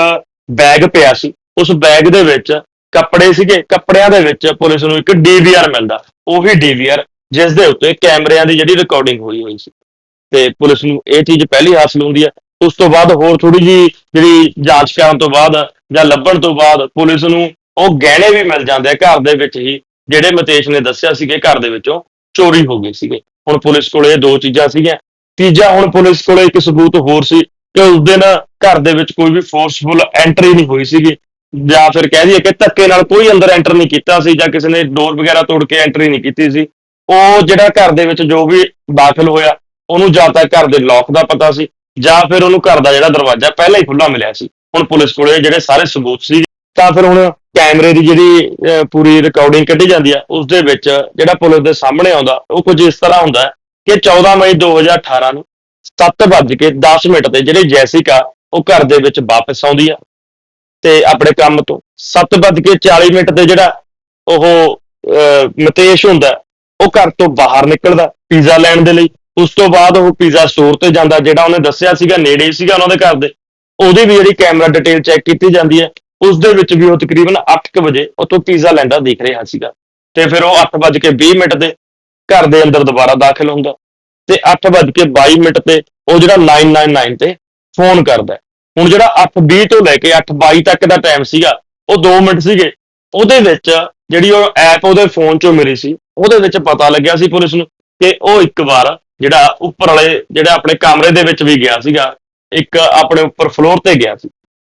ਬੈਗ ਪਿਆ ਸੀ। ਉਸ ਬੈਗ ਦੇ ਵਿੱਚ ਕੱਪੜੇ ਸੀਗੇ, ਕੱਪੜਿਆਂ ਦੇ ਵਿੱਚ ਪੁਲਿਸ ਨੂੰ ਇੱਕ ਡੀਵੀਆਰ ਮਿਲਦਾ। ਉਹੀ ਡੀਵੀਆਰ ਜਿਸ ਦੇ ਉੱਤੇ ਕੈਮਰਿਆਂ ਦੀ ਜਿਹੜੀ ਰਿਕਾਰਡਿੰਗ ਹੋਈ ਹੋਈ ਸੀ। ਤੇ ਪੁਲਿਸ ਨੂੰ ਇਹ ਚੀਜ਼ ਪਹਿਲੀ ਹਾਸਲ ਹੁੰਦੀ ਹੈ। ਉਸ ਤੋਂ ਬਾਅਦ ਹੋਰ ਥੋੜੀ ਜੀ ਜਿਹੜੀ ਜਾਂਚ ਕਰਨ ਤੋਂ ਬਾਅਦ ਜਾਂ ਲੱਭਣ ਤੋਂ ਬਾਅਦ ਪੁਲਿਸ ਨੂੰ ਉਹ ਗਹਿਣੇ ਵੀ ਮਿਲ ਜਾਂਦੇ ਆ ਘਰ ਦੇ ਵਿੱਚ ਹੀ, ਜਿਹੜੇ ਮਤੇਸ਼ ਨੇ ਦੱਸਿਆ ਸੀ ਕਿ ਘਰ ਦੇ ਵਿੱਚੋਂ, ਚੋਰੀ ਹੋ ਗਈ ਸੀਗੇ। ਹੁਣ ਪੁਲਿਸ ਕੋਲ ਇਹ ਦੋ ਚੀਜ਼ਾਂ ਸੀਗੀਆਂ। ਤੀਜਾ, ਹੁਣ ਪੁਲਿਸ ਕੋਲ ਇੱਕ ਸਬੂਤ ਹੋਰ ਸੀ ਕਿ ਉਸ ਦਿਨ ਘਰ ਦੇ ਵਿੱਚ ਕੋਈ ਵੀ ਫੋਰਸਫੁਲ ਐਂਟਰੀ ਨਹੀਂ ਹੋਈ ਸੀਗੀ। ਜਾਂ ਫਿਰ ਕਹਿ ਦਈਏ ਕਿ ਧੱਕੇ ਨਾਲ ਕੋਈ ਅੰਦਰ ਐਂਟਰ ਨਹੀਂ ਕੀਤਾ ਸੀ ਜਾਂ ਕਿਸੇ ਨੇ ਡੋਰ ਵਗੈਰਾ ਤੋੜ ਕੇ ਐਂਟਰੀ ਨਹੀਂ ਕੀਤੀ ਸੀ ਉਹ ਜਿਹੜਾ ਘਰ ਦੇ ਵਿੱਚ ਜੋ ਵੀ ਦਾਖਲ ਹੋਇਆ ਉਹਨੂੰ ਜਾਂ ਤਾਂ ਘਰ ਦੇ ਲੋਕ ਦਾ ਪਤਾ ਸੀ ਜਾਂ ਫਿਰ ਉਹਨੂੰ ਘਰ ਦਾ ਜਿਹੜਾ ਦਰਵਾਜ਼ਾ ਪਹਿਲਾਂ ਹੀ ਖੁੱਲਾ ਮਿਲਿਆ ਸੀ। ਹੁਣ ਪੁਲਿਸ ਕੋਲੇ ਜਿਹੜੇ ਸਾਰੇ ਸਬੂਤ ਸੀ ਤਾਂ ਫਿਰ ਹੁਣ ਕੈਮਰੇ ਦੀ ਜਿਹੜੀ ਅਹ, ਪੂਰੀ ਰਿਕਾਰਡਿੰਗ ਕੱਢੀ ਜਾਂਦੀ ਆ ਉਸ ਦੇ ਵਿੱਚ ਜਿਹੜਾ ਪੁਲਿਸ ਦੇ ਸਾਹਮਣੇ ਆਉਂਦਾ ਉਹ ਕੁਝ ਇਸ ਤਰ੍ਹਾਂ ਹੁੰਦਾ ਕਿ 14 ਮਈ 2018 ਨੂੰ 7:10 ਮਿੰਟ ਤੇ ਜਿਹੜੇ ਜੈਸਿਕਾ ਉਹ ਘਰ ਦੇ ਵਿੱਚ ਵਾਪਸ ਆਉਂਦੀ ਆ। ਤੇ ਆਪਣੇ ਕੰਮ ਤੋਂ। 7:40 ਮਿੰਟ ਤੇ ਜਿਹੜਾ ਉਹ ਅਹ, ਮਤੇਸ਼ ਹੁੰਦਾ ਉਹ ਘਰ ਤੋਂ ਬਾਹਰ ਨਿਕਲਦਾ ਪੀਜ਼ਾ ਲੈਣ ਦੇ ਲਈ। ਉਸ ਤੋਂ ਬਾਅਦ ਉਹ ਪੀਜ਼ਾ ਸਟੋਰ ਤੇ ਜਾਂਦਾ ਜਿਹੜਾ ਉਹਨੇ ਦੱਸਿਆ ਸੀਗਾ ਨੇੜੇ ਸੀਗਾ ਉਹਨਾਂ ਦੇ ਘਰ ਦੇ। ਉਹਦੀ ਵੀ ਜਿਹੜੀ ਕੈਮਰਾ ਡਿਟੇਲ ਚੈੱਕ ਕੀਤੀ ਜਾਂਦੀ ਹੈ। ਉਸ ਦੇ ਵਿੱਚ ਵੀ ਉਹ ਤਕਰੀਬਨ 8:00 ਵਜੇ ਉੱਥੋਂ ਪੀਜ਼ਾ ਲੈਂਦਾ ਦਿਖ ਰਿਹਾ ਸੀਗਾ। ਤੇ ਫਿਰ ਉਹ 8:20 ਮਿੰਟ ਤੇ ਘਰ ਦੇ ਅੰਦਰ ਦੁਬਾਰਾ ਦਾਖਲ ਹੁੰਦਾ। ਤੇ 8:22 ਮਿੰਟ ਤੇ ਉਹ ਜਿਹੜਾ 999 ਤੇ ਫੋਨ ਕਰਦਾ। ਹੁਣ ਜਿਹੜਾ 8:20 ਤੋਂ ਲੈ ਕੇ 8:22 ਤੱਕ ਦਾ ਟਾਈਮ ਸੀਗਾ, ਉਹ 2 ਮਿੰਟ ਸੀਗੇ। ਉਹਦੇ ਵਿੱਚ ਜਿਹੜੀ ਉਹ ਐਪ ਉਹਦੇ ਫੋਨ 'ਚੋਂ ਮਿਲੀ ਸੀ, ਉਹਦੇ ਵਿੱਚ ਪਤਾ ਲੱਗਿਆ ਸੀ ਪੁਲਿਸ ਨੂੰ ਕਿ ਉਹ ਇੱਕ ਵਾਰ ਜਿਹੜਾ ਉੱਪਰ ਵਾਲੇ, ਜਿਹੜਾ ਆਪਣੇ ਕਮਰੇ ਦੇ ਵਿੱਚ ਵੀ ਗਿਆ ਸੀਗਾ, ਇੱਕ ਆਪਣੇ ਉੱਪਰ ਫਲੋਰ ਤੇ ਗਿਆ ਸੀ।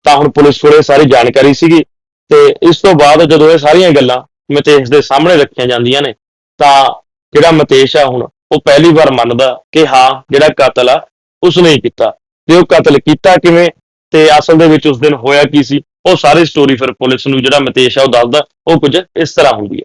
ਤਾਂ ਹੁਣ ਪੁਲਿਸ ਕੋਲੇ ਸਾਰੀ ਜਾਣਕਾਰੀ ਸੀਗੀ ਤੇ ਇਸ ਤੋਂ ਬਾਅਦ ਜਦੋਂ ਇਹ ਸਾਰੀਆਂ ਗੱਲਾਂ ਮਤੇਸ਼ ਦੇ ਸਾਹਮਣੇ ਰੱਖੀਆਂ ਜਾਂਦੀਆਂ ਨੇ, ਤਾਂ ਜਿਹੜਾ ਮਤੇਸ਼ ਆ ਹੁਣ, ਉਹ ਪਹਿਲੀ ਵਾਰ ਮੰਨਦਾ ਕਿ ਹਾਂ, ਜਿਹੜਾ ਕਤਲ ਆ, ਉਸਨੇ ਹੀ ਕੀਤਾ। ਤੇ ਉਹ ਕਤਲ ਕੀਤਾ ਕਿਵੇਂ? ਤੇ ਅਸਲ ਦੇ ਵਿੱਚ ਉਸ ਦਿਨ ਹੋਇਆ ਕੀ ਸੀ? ਉਹ ਸਾਰੀ ਸਟੋਰੀ ਫਿਰ ਪੁਲਿਸ ਨੂੰ, ਜਿਹੜਾ ਮਤੇਸ਼ ਆ, ਉਹ ਦੱਸਦਾ, ਉਹ ਕੁਝ ਇਸ ਤਰ੍ਹਾਂ ਹੁੰਦੀ ਹੈ।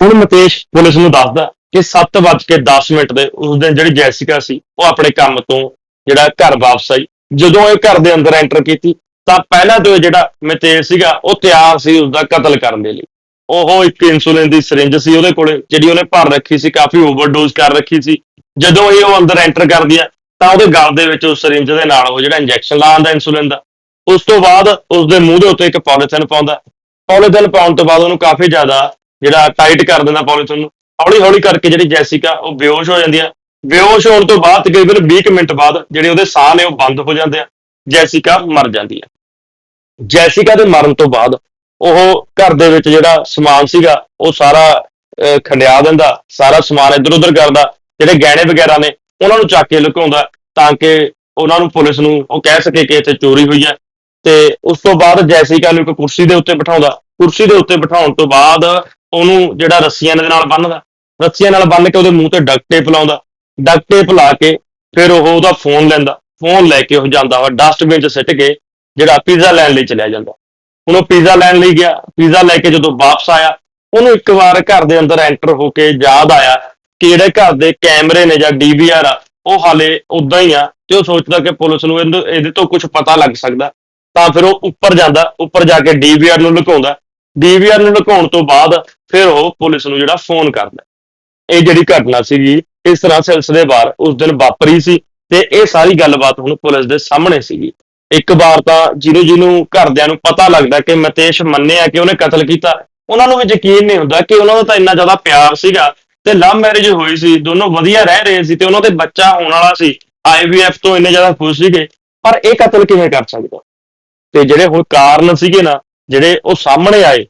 ਹੁਣ ਮਤੇਸ਼ ਪੁਲਿਸ ਨੂੰ ਦੱਸਦਾ ਕਿ 7:10 ਮਿੰਟ ਦੇ ਉਸ ਦਿਨ ਜਿਹੜੀ ਜੈਸਿਕਾ ਸੀ, ਉਹ ਆਪਣੇ ਕੰਮ ਤੋਂ ਜਿਹੜਾ ਘਰ ਵਾਪਸ ਆਈ। ਜਦੋਂ ਇਹ ਘਰ ਦੇ ਅੰਦਰ ਐਂਟਰ ਕੀਤੀ, ਤਾਂ ਪਹਿਲਾਂ ਤੋਂ ਇਹ ਜਿਹੜਾ ਮਤੇਸ਼ ਸੀਗਾ, ਉਹ ਤਿਆਰ ਸੀ ਉਸ ਦਾ ਕਤਲ ਕਰਨ ਦੇ ਲਈ। ਉਹ ਇੱਕ ਇਨਸੂਲਿਨ ਦੀ ਸਿਰਿੰਜ ਸੀ ਉਹਦੇ ਕੋਲੇ, ਜਿਹੜੀ ਉਹਨੇ ਭਰ ਰੱਖੀ ਸੀ, ਕਾਫੀ ਓਵਰਡੋਜ਼ ਕਰ ਰੱਖੀ ਸੀ। ਜਦੋਂ ਇਹ ਉਹ ਅੰਦਰ ਐਂਟਰ ਕਰਦੀ ਆ ਤਾਂ ਉਹਦੇ ਗਲ ਦੇ ਵਿੱਚ ਉਸ ਸਰਿੰਜ ਦੇ ਨਾਲ ਉਹ ਜਿਹੜਾ ਇੰਜੈਕਸ਼ਨ ਲਾਉਂਦਾ ਇਨਸੂਲਿਨ ਦਾ, ਉਸ ਤੋਂ ਬਾਅਦ ਉਸ ਦੇ ਮੂੰਹ ਦੇ ਉੱਤੇ ਇੱਕ ਪੋਲੀਥਿਨ ਪਾਉਂਦਾ। ਪੋਲੀਥਿਨ ਪਾਉਣ ਤੋਂ ਬਾਅਦ ਉਹਨੂੰ ਕਾਫੀ ਜ਼ਿਆਦਾ ਜਿਹੜਾ ਟਾਈਟ ਕਰ ਦਿੰਦਾ ਪੋਲੀਥਿਨ ਨੂੰ। ਹੌਲੀ ਹੌਲੀ ਕਰਕੇ ਜਿਹੜੀ ਜੈਸਿਕਾ, ਉਹ ਬੇਹੋਸ਼ ਹੋ ਜਾਂਦੀ ਆ। ਬੇਹੋਸ਼ ਹੋਣ ਤੋਂ ਬਾਅਦ ਤਕਰੀਬਨ 20 ਕੁ ਮਿੰਟ ਬਾਅਦ ਜਿਹੜੇ ਉਹਦੇ ਸਾਹ ਨੇ, ਉਹ ਬੰਦ ਹੋ ਜਾਂਦੇ ਆ। ਜੈਸਿਕਾ ਮਰ ਜਾਂਦੀ ਆ। ਜੈਸਿਕਾ ਦੇ ਮਰਨ ਤੋਂ ਬਾਅਦ ਉਹ ਘਰ ਦੇ ਵਿੱਚ ਜਿਹੜਾ ਸਮਾਨ ਸੀਗਾ, ਉਹ ਸਾਰਾ ਖੰਡਿਆ ਦਿੰਦਾ, ਸਾਰਾ ਸਮਾਨ ਇੱਧਰ ਉੱਧਰ ਕਰਦਾ। ਜਿਹੜੇ ਗਹਿਣੇ ਵਗੈਰਾ ਨੇ ਉਹਨਾਂ ਨੂੰ ਚੱਕ ਕੇ ਲੁਕਾਉਂਦਾ ਤਾਂ ਕਿ ਉਹਨਾਂ ਨੂੰ ਪੁਲਿਸ ਨੂੰ ਉਹ ਕਹਿ ਸਕੇ ਕਿ ਇੱਥੇ ਚੋਰੀ ਹੋਈ ਹੈ। ਤੇ ਉਸ ਤੋਂ ਬਾਅਦ ਜੈਸਿਕਾ ਨੂੰ ਇੱਕ ਕੁਰਸੀ ਦੇ ਉੱਤੇ ਬਿਠਾਉਂਦਾ ਕੁਰਸੀ ਦੇ ਉੱਤੇ ਬਿਠਾਉਣ ਤੋਂ ਬਾਅਦ ਉਹਨੂੰ ਜਿਹੜਾ ਰੱਸੀਆਂ ਦੇ ਨਾਲ ਬੰਨ੍ਹਦਾ ਰੱਸੀਆਂ ਨਾਲ ਬੰਨ੍ਹ ਕੇ ਉਹਦੇ ਮੂੰਹ ਤੇ ਡਕਟ ਟੇਪ ਲਾਉਂਦਾ ਡਕਟ ਟੇਪ ਲਾ ਕੇ ਫਿਰ ਉਹ ਉਹਦਾ ਫੋਨ ਲੈਂਦਾ ਫੋਨ ਲੈ ਕੇ ਉਹ ਜਾਂਦਾ ਵਾ ਡਸਟਬਿਨ 'ਚ ਸਿੱਟ ਕੇ ਜਿਹੜਾ ਪੀਜ਼ਾ ਲੈਣ ਲਈ ਚਲਿਆ ਜਾਂਦਾ ਹੁਣ ਉਹ ਪੀਜ਼ਾ ਲੈਣ ਲਈ ਗਿਆ। ਪੀਜ਼ਾ ਲੈ ਕੇ ਜਦੋਂ ਵਾਪਸ ਆਇਆ, ਉਹਨੂੰ ਇੱਕ ਵਾਰ ਘਰ ਦੇ ਅੰਦਰ ਐਂਟਰ ਹੋ ਕੇ ਯਾਦ ਆਇਆ ਕਿ ਜਿਹੜੇ ਘਰ ਦੇ ਕੈਮਰੇ ਨੇ ਜਾਂ ਡੀਵੀਆਰ ਆ, ਉਹ ਹਾਲੇ ਉਦਾਂ ਹੀ ਆ ਤੇ ਉਹ ਸੋਚਦਾ ਕਿ ਪੁਲਿਸ ਨੂੰ ਇਹਦੇ ਇਹਦੇ ਤੋਂ ਕੁਝ ਪਤਾ ਲੱਗ ਸਕਦਾ। ਤਾਂ ਫਿਰ ਉਹ ਉੱਪਰ ਜਾਂਦਾ, ਉੱਪਰ ਜਾ ਕੇ ਡੀਵੀਆਰ ਨੂੰ ਲੁਕਾਉਂਦਾ। ਡੀਵੀਆਰ ਨੂੰ ਲੁਕਾਉਣ ਤੋਂ ਬਾਅਦ ਫਿਰ ਉਹ ਪੁਲਿਸ ਨੂੰ ਜਿਹੜਾ ਫੋਨ ਕਰਦਾ। ਇਹ ਜਿਹੜੀ ਘਟਨਾ ਸੀਗੀ, ਇਸ ਤਰ੍ਹਾਂ ਸਿਲਸਿਲੇਵਾਰ ਉਸ ਦਿਨ ਵਾਪਰੀ ਸੀ ਤੇ ਇਹ ਸਾਰੀ ਗੱਲਬਾਤ ਹੁਣ ਪੁਲਿਸ ਦੇ ਸਾਹਮਣੇ ਸੀਗੀ। ਇੱਕ ਵਾਰ ਤਾਂ ਜਿਹਨੂੰ ਜਿਹਨੂੰ ਘਰਦਿਆਂ ਨੂੰ ਪਤਾ ਲੱਗਦਾ ਕਿ ਮਤੇਸ਼ ਮੰਨਿਆ ਕਿ ਉਹਨੇ ਕਤਲ ਕੀਤਾ, ਉਹਨਾਂ ਨੂੰ ਵੀ ਯਕੀਨ ਨਹੀਂ ਹੁੰਦਾ ਕਿ ਉਹਨਾਂ ਦਾ ਤਾਂ ਇੰਨਾ ਜ਼ਿਆਦਾ ਪਿਆਰ ਸੀਗਾ ਤੇ ਲਵ ਮੈਰਿਜ ਹੋਈ ਸੀ, ਦੋਨੋਂ ਵਧੀਆ ਰਹਿ ਰਹੇ ਸੀ ਤੇ ਉਹਨਾਂ ਦੇ ਬੱਚਾ ਹੋਣ ਵਾਲਾ ਸੀ ਆਈਵੀਐਫ ਤੋਂ ਇੰਨੇ ਜ਼ਿਆਦਾ ਖੁਸ਼ ਸੀਗੇ, ਪਰ ਇਹ ਕਤਲ ਕਿਵੇਂ ਕਰ ਸਕਦਾ? ਤੇ ਜਿਹੜੇ ਹੁਣ ਕਾਰਨ ਸੀਗੇ ਨਾ, ਜਿਹੜੇ ਉਹ ਸਾਹਮਣੇ ਆਏ,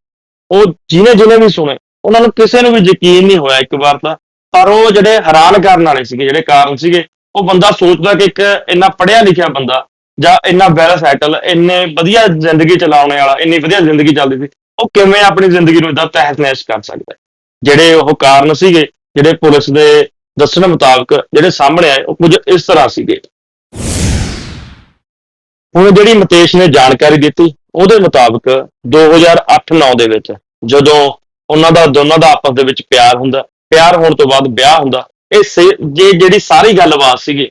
ਉਹ ਜਿਹਨੇ ਜਿਹਨੇ ਵੀ ਸੁਣੇ, ਉਹਨਾਂ ਨੂੰ ਕਿਸੇ ਨੂੰ ਵੀ ਯਕੀਨ ਨਹੀਂ ਹੋਇਆ ਇੱਕ ਵਾਰ ਤਾਂ, ਪਰ ਉਹ ਜਿਹੜੇ ਹੈਰਾਨ ਕਰਨ ਵਾਲੇ ਸੀਗੇ, ਜਿਹੜੇ ਕਾਰਨ ਸੀਗੇ, ਉਹ ਬੰਦਾ ਸੋਚਦਾ ਕਿ ਇੱਕ ਇੰਨਾ ਪੜ੍ਹਿਆ ਲਿਖਿਆ ਬੰਦਾ, ਜਾਂ ਇੰਨਾ ਵੈਲ ਸੈਟਲ ਇੰਨੇ ਵਧੀਆ ਜ਼ਿੰਦਗੀ ਚਲਾਉਣ ਵਾਲਾ, ਇੰਨੀ ਵਧੀਆ ਜ਼ਿੰਦਗੀ ਚੱਲਦੀ ਸੀ, ਉਹ ਕਿਵੇਂ ਆਪਣੀ ਜ਼ਿੰਦਗੀ ਨੂੰ ਇਦਾਂ ਤਹਿਸ ਨਹਿਸ ਕਰ ਸਕਦਾ? ਜਿਹੜੇ ਉਹ ਕਾਰਨ ਸੀਗੇ, ਜਿਹੜੇ ਪੁਲਿਸ ਦੇ ਦੱਸਣ ਮੁਤਾਬਕ ਜਿਹੜੇ ਸਾਹਮਣੇ ਆਏ, ਉਹ ਕੁਝ ਇਸ ਤਰ੍ਹਾਂ ਸੀਗੇ। ਹੁਣ ਜਿਹੜੀ ਮਤੇਸ਼ ਨੇ ਜਾਣਕਾਰੀ ਦਿੱਤੀ, ਉਹਦੇ ਮੁਤਾਬਕ 2008-9 ਦੇ ਵਿੱਚ ਜਦੋਂ ਉਹਨਾਂ ਦਾ, ਦੋਨਾਂ ਦਾ ਆਪਸ ਦੇ ਵਿੱਚ ਪਿਆਰ ਹੁੰਦਾ, ਪਿਆਰ ਹੋਣ ਤੋਂ ਬਾਅਦ ਵਿਆਹ ਹੁੰਦਾ, ਇਹ ਸੇ- ਜੇ ਜਿਹੜੀ ਸਾਰੀ ਗੱਲਬਾਤ ਸੀਗੀ,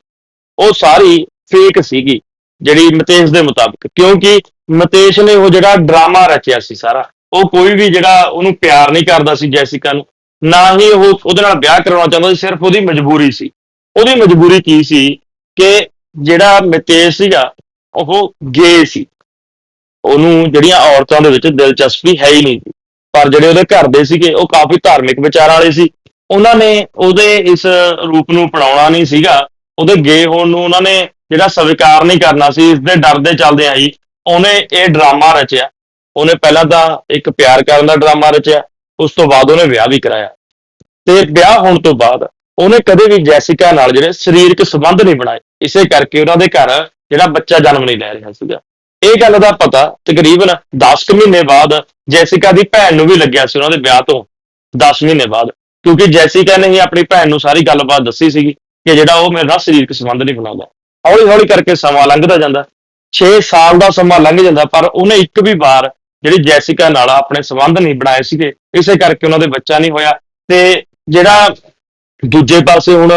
ਉਹ ਸਾਰੀ ਫੇਕ ਸੀਗੀ, ਜਿਹੜੀ ਮਤੇਸ਼ ਦੇ ਮੁਤਾਬਕ। ਕਿਉਂਕਿ ਮਤੇਸ਼ ਨੇ ਉਹ ਜਿਹੜਾ ਡਰਾਮਾ ਰਚਿਆ ਸੀ ਸਾਰਾ ਉਹ ਕੋਈ ਵੀ ਜਿਹੜਾ ਉਹਨੂੰ ਪਿਆਰ ਨਹੀਂ ਕਰਦਾ ਸੀ ਜੈਸਿਕਾ ਨੂੰ, ਨਾ ਹੀ ਉਹ ਉਹਦੇ ਨਾਲ ਵਿਆਹ ਕਰਾਉਣਾ ਚਾਹੁੰਦਾ ਸੀ, ਸਿਰਫ ਉਹਦੀ ਮਜਬੂਰੀ ਸੀ। ਉਹਦੀ ਮਜਬੂਰੀ ਕੀ ਸੀ ਕਿ ਜਿਹੜਾ ਮਤੇਸ਼ ਸੀਗਾ, ਉਹ ਗੇ ਸੀ। ਉਹਨੂੰ ਜਿਹੜੀਆਂ ਔਰਤਾਂ ਦੇ ਵਿੱਚ ਦਿਲਚਸਪੀ ਹੈ ਹੀ ਨਹੀਂ ਸੀ। ਪਰ ਜਿਹੜੇ ਉਹਦੇ ਘਰ ਦੇ ਸੀਗੇ, ਉਹ ਕਾਫੀ ਧਾਰਮਿਕ ਵਿਚਾਰਾਂ ਵਾਲੇ ਸੀ। ਉਹਨਾਂ ਨੇ ਉਹਦੇ ਇਸ ਰੂਪ ਨੂੰ ਅਪਣਾਉਣਾ ਨਹੀਂ ਸੀਗਾ। ਉਹਦੇ ਗੇ ਹੋਣ ਨੂੰ ਉਹਨਾਂ ਨੇ ਜਿਹੜਾ ਸਵੀਕਾਰ ਨਹੀਂ ਕਰਨਾ ਸੀ, ਇਸ ਦੇ ਡਰ ਦੇ ਚੱਲਦੇ ਆਈ ਉਹਨੇ ਇਹ ਡਰਾਮਾ ਰਚਿਆ। ਉਹਨੇ ਪਹਿਲਾਂ ਤਾਂ ਇੱਕ ਪਿਆਰ ਕਰਨ ਦਾ ਡਰਾਮਾ ਰਚਿਆ, ਉਸ ਤੋਂ ਬਾਅਦ ਉਹਨੇ ਵਿਆਹ ਵੀ ਕਰਾਇਆ। ਤੇ ਵਿਆਹ ਹੋਣ ਤੋਂ ਬਾਅਦ ਉਹਨੇ ਕਦੇ ਵੀ ਜੈਸਿਕਾ ਨਾਲ ਜਿਹੜੇ ਸਰੀਰਕ ਸੰਬੰਧ ਨਹੀਂ ਬਣਾਏ, ਇਸੇ ਕਰਕੇ ਉਹਨਾਂ ਦੇ ਘਰ ਜਿਹੜਾ ਬੱਚਾ ਜਨਮ ਨਹੀਂ ਲੈ ਰਿਹਾ ਸੀਗਾ। ਇਹ ਗੱਲ ਦਾ ਪਤਾ ਤਕਰੀਬਨ 10 ਕੁ ਮਹੀਨੇ ਬਾਅਦ ਜੈਸਿਕਾ ਦੀ ਭੈਣ ਨੂੰ ਵੀ ਲੱਗਿਆ ਸੀ ਉਹਨਾਂ ਦੇ ਵਿਆਹ ਤੋਂ 10 ਮਹੀਨੇ ਬਾਅਦ, ਕਿਉਂਕਿ ਜੈਸਿਕਾ ਨੇ ਹੀ ਆਪਣੀ ਭੈਣ ਨੂੰ ਸਾਰੀ ਗੱਲਬਾਤ ਦੱਸੀ ਸੀਗੀ ਕਿ ਜਿਹੜਾ ਉਹ ਮੇਰੇ ਨਾਲ ਸਰੀਰਕ ਸੰਬੰਧ ਨਹੀਂ ਬਣਾਉਂਦਾ। ਹੌਲੀ ਹੌਲੀ ਕਰਕੇ ਸਮਾਂ ਲੰਘਦਾ ਜਾਂਦਾ 6 ਸਾਲ ਦਾ ਸਮਾਂ ਲੰਘ ਜਾਂਦਾ, ਪਰ ਉਹਨੇ ਇੱਕ ਵੀ ਵਾਰ ਜਿਹੜੀ ਜੈਸਿਕਾ ਨਾਲ ਆਪਣੇ ਸੰਬੰਧ ਨਹੀਂ ਬਣਾਏ ਸੀਗੇ, ਇਸੇ ਕਰਕੇ ਉਹਨਾਂ ਦੇ ਬੱਚਾ ਨਹੀਂ ਹੋਇਆ। ਤੇ ਜਿਹੜਾ ਦੂਜੇ ਪਾਸੇ ਹੁਣ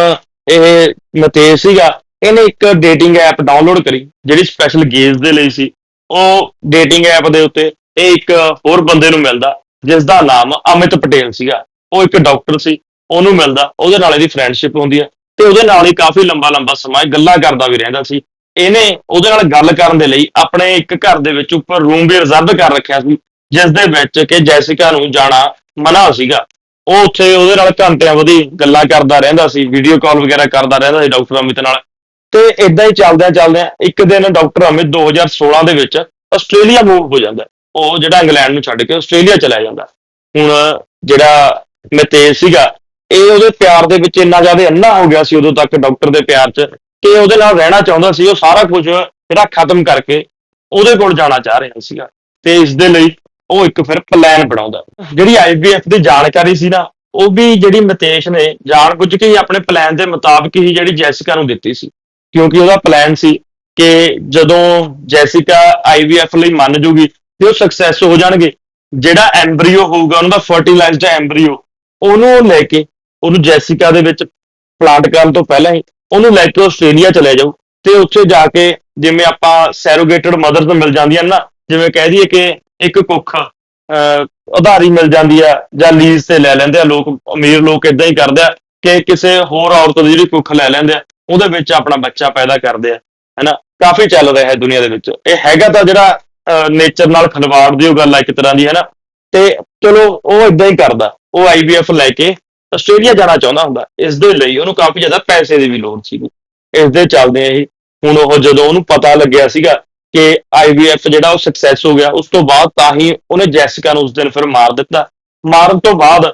ਇਹ ਮਤੇਸ਼ ਸੀਗਾ, ਇਹਨੇ ਇੱਕ ਡੇਟਿੰਗ ਐਪ ਡਾਊਨਲੋਡ ਕਰੀ, ਜਿਹੜੀ ਸਪੈਸ਼ਲ ਗੇਜ਼ ਦੇ ਲਈ ਸੀ। ਉਹ ਡੇਟਿੰਗ ਐਪ ਦੇ ਉੱਤੇ ਇਹ ਇੱਕ ਹੋਰ ਬੰਦੇ ਨੂੰ ਮਿਲਦਾ ਜਿਸ ਦਾ ਨਾਮ ਅਮਿਤ ਪਟੇਲ ਸੀਗਾ। ਉਹ ਇੱਕ ਡਾਕਟਰ ਸੀ, ਉਹਨੂੰ ਮਿਲਦਾ, ਉਹਦੇ ਨਾਲ ਇਹਦੀ ਫਰੈਂਡਸ਼ਿਪ ਹੁੰਦੀ ਹੈ ਤੇ ਉਹਦੇ ਨਾਲ ਹੀ ਕਾਫੀ ਲੰਬਾ ਲੰਬਾ ਸਮਾਂ ਗੱਲਾਂ ਕਰਦਾ ਵੀ ਰਹਿੰਦਾ ਸੀ। ਇਹਨੇ ਉਹਦੇ ਨਾਲ ਗੱਲ ਕਰਨ ਦੇ ਲਈ ਆਪਣੇ ਇੱਕ ਘਰ ਦੇ ਵਿੱਚ ਉੱਪਰ ਰੂਮ ਵੀ ਰਿਜ਼ਰਵ ਕਰ ਰੱਖਿਆ ਸੀ ਜਿਸ ਦੇ ਵਿੱਚ ਕਿ ਜੈਸਿਕਾ ਨੂੰ ਜਾਣਾ ਮਨਾ ਸੀਗਾ। ਉਹ ਉੱਥੇ ਉਹਦੇ ਨਾਲ ਘੰਟਿਆਂ ਵਧੀ ਗੱਲਾਂ ਕਰਦਾ ਰਹਿੰਦਾ ਸੀ ਵੀਡੀਓ ਕਾਲ ਵਗੈਰਾ ਕਰਦਾ ਰਹਿੰਦਾ ਸੀ ਡਾਕਟਰ ਅਮਿਤ ਨਾਲ। ਤੇ ਇਦਾਂ ਹੀ ਚੱਲਦਿਆਂ ਚੱਲਦਿਆਂ ਇੱਕ ਦਿਨ ਡਾਕਟਰ ਅਮਿਤ 2016 ਦੇ ਵਿੱਚ ਆਸਟ੍ਰੇਲੀਆ ਮੂਵ ਹੋ ਜਾਂਦਾ। ਉਹ ਜਿਹੜਾ ਇੰਗਲੈਂਡ ਨੂੰ ਛੱਡ ਕੇ ਆਸਟ੍ਰੇਲੀਆ ਚਲਾ ਜਾਂਦਾ। ਹੁਣ ਜਿਹੜਾ ਮਤੇਜ ਸੀਗਾ, ਇਹ ਉਹਦੇ ਪਿਆਰ ਦੇ ਵਿੱਚ ਇੰਨਾ ਜ਼ਿਆਦਾ ਅੰਨਾ ਹੋ ਗਿਆ ਸੀ ਉਦੋਂ ਤੱਕ ਡਾਕਟਰ ਦੇ ਪਿਆਰ 'ਚ ਕਿ ਉਹਦੇ ਨਾਲ ਰਹਿਣਾ ਚਾਹੁੰਦਾ ਸੀ, ਉਹ ਸਾਰਾ ਕੁਝ ਜਿਹੜਾ ਖਤਮ ਕਰਕੇ ਉਹਦੇ ਕੋਲ ਜਾਣਾ ਚਾਹ ਰਿਹਾ ਸੀਗਾ। ਤੇ ਇਸ ਦੇ ਲਈ ਉਹ ਇੱਕ ਫਿਰ ਪਲਾਨ ਬਣਾਉਂਦਾ। ਜਿਹੜੀ ਆਈਵੀਐਫ ਦੀ ਜਾਣਕਾਰੀ ਸੀ ਨਾ, ਉਹ ਵੀ ਜਿਹੜੀ ਮਤੇਸ਼ ਨੇ ਜਾਣਬੁੱਝ ਕੇ ਹੀ ਆਪਣੇ ਪਲਾਨ ਦੇ ਮੁਤਾਬਕ ਹੀ ਜਿਹੜੀ ਜੈਸਿਕਾ ਨੂੰ ਦਿੱਤੀ ਸੀ। ਕਿਉਂਕਿ ਉਹਦਾ ਪਲਾਨ ਸੀ ਕਿ ਜਦੋਂ ਜੈਸਿਕਾ ਆਈਵੀਐਫ ਲਈ ਮੰਨ ਜੂਗੀ ਤੇ ਉਹ ਸਕਸੈਸ ਹੋ ਜਾਣਗੇ। ਜਿਹੜਾ ਐਮਬਰੀਓ ਹੋਊਗਾ, ਉਹਨਾਂ ਦਾ ਫਰਟੀਲਾਈਜ਼ਡ ਐਮਬ੍ਰੀਓ ਉਹਨੂੰ ਲੈ ਕੇ ਉਹਨੂੰ ਜੈਸਿਕਾ ਦੇ ਵਿੱਚ ਪਲਾਂਟ ਕਰਨ ਤੋਂ ਪਹਿਲਾਂ ਹੀ ਉਹਨੂੰ ਲੈ ਕੇ ਆਸਟ੍ਰੇਲੀਆ ਚਲੇ ਜਾਓ ਤੇ ਉੱਥੇ ਜਾ ਕੇ ਜਿਵੇਂ ਆਪਾਂ ਸੈਰੋਗੇਟਡ ਮਦਰਸ ਮਿਲ ਜਾਂਦੀਆਂ ਨਾ ਜਿਵੇਂ ਕਹਿ ਦਈਏ ਕਿ ਇੱਕ ਕੁੱਖ ਅਹ, ਉਧਾਰੀ ਮਿਲ ਜਾਂਦੀ ਆ ਜਾਂ ਲੀਜ਼ ਤੇ ਲੈ ਲੈਂਦੇ ਆ ਲੋਕ ਅਮੀਰ ਲੋਕ ਇਦਾਂ ਹੀ ਕਰਦੇ ਆ ਕਿ ਕਿਸੇ ਹੋਰ ਔਰਤ ਦੀ ਜਿਹੜੀ ਕੁੱਖ ਲੈ ਲੈਂਦੇ ਆ ਉਹਦੇ ਵਿੱਚ ਆਪਣਾ ਬੱਚਾ ਪੈਦਾ ਕਰਦੇ ਆ ਹੈਨਾ? ਕਾਫੀ ਚੱਲ ਰਿਹਾ ਹੈ ਦੁਨੀਆ ਦੇ ਵਿੱਚ। ਇਹ ਹੈਗਾ ਤਾਂ ਜਿਹੜਾ ਨੇਚਰ ਨਾਲ ਖਿਲਵਾੜ ਦੀ ਉਹ ਗੱਲ ਆ ਇੱਕ ਤਰ੍ਹਾਂ ਦੀ ਹੈਨਾ? ਤੇ ਚਲੋ ਉਹ ਇਦਾਂ ਹੀ ਕਰਦਾ। ਉਹ ਆਈਵੀਐਫ ਲੈ ਕੇ ਆਸਟ੍ਰੇਲੀਆ ਜਾਣਾ ਚਾਹੁੰਦਾ ਹੁੰਦਾ ਇਸ ਦੇ ਲਈ ਉਹਨੂੰ ਕਾਫੀ ਜ਼ਿਆਦਾ ਪੈਸੇ ਦੀ ਵੀ ਲੋੜ ਸੀਗੀ। ਇਸ ਦੇ ਚੱਲਦੇ ਹੀ ਹੁਣ ਉਹ ਜਦੋਂ ਉਹਨੂੰ ਪਤਾ ਲੱਗਿਆ ਸੀਗਾ ਕਿ ਆਈਵੀਐਫ ਜਿਹੜਾ ਉਹ ਸਕਸੈਸ ਹੋ ਗਿਆ, ਉਸ ਤੋਂ ਬਾਅਦ ਤਾਂ ਹੀ ਉਹਨੇ ਜੈਸਿਕਾ ਨੂੰ ਉਸ ਦਿਨ ਫਿਰ ਮਾਰ ਦਿੱਤਾ। ਮਾਰਨ ਤੋਂ ਬਾਅਦ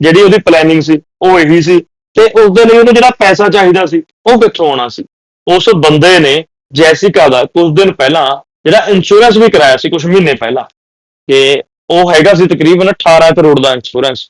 ਜਿਹੜੀ ਉਹਦੀ ਪਲੈਨਿੰਗ ਸੀ, ਉਹ ਇਹੀ ਸੀ ਤੇ ਉਸ ਦੇ ਲਈ ਉਹਨੂੰ ਜਿਹੜਾ ਪੈਸਾ ਚਾਹੀਦਾ ਸੀ, ਉਹ ਕਿੱਥੋਂ ਆਉਣਾ ਸੀ? ਉਸ ਬੰਦੇ ਨੇ ਜੈਸਿਕਾ ਦਾ ਕੁਝ ਦਿਨ ਪਹਿਲਾਂ ਜਿਹੜਾ ਇੰਸ਼ੋਰੈਂਸ ਵੀ ਕਰਾਇਆ ਸੀ ਕੁਝ ਮਹੀਨੇ ਪਹਿਲਾਂ, ਕਿ ਉਹ ਹੈਗਾ ਸੀ ਤਕਰੀਬਨ 18 ਕਰੋੜ ਦਾ ਇੰਸ਼ੋਰੈਂਸ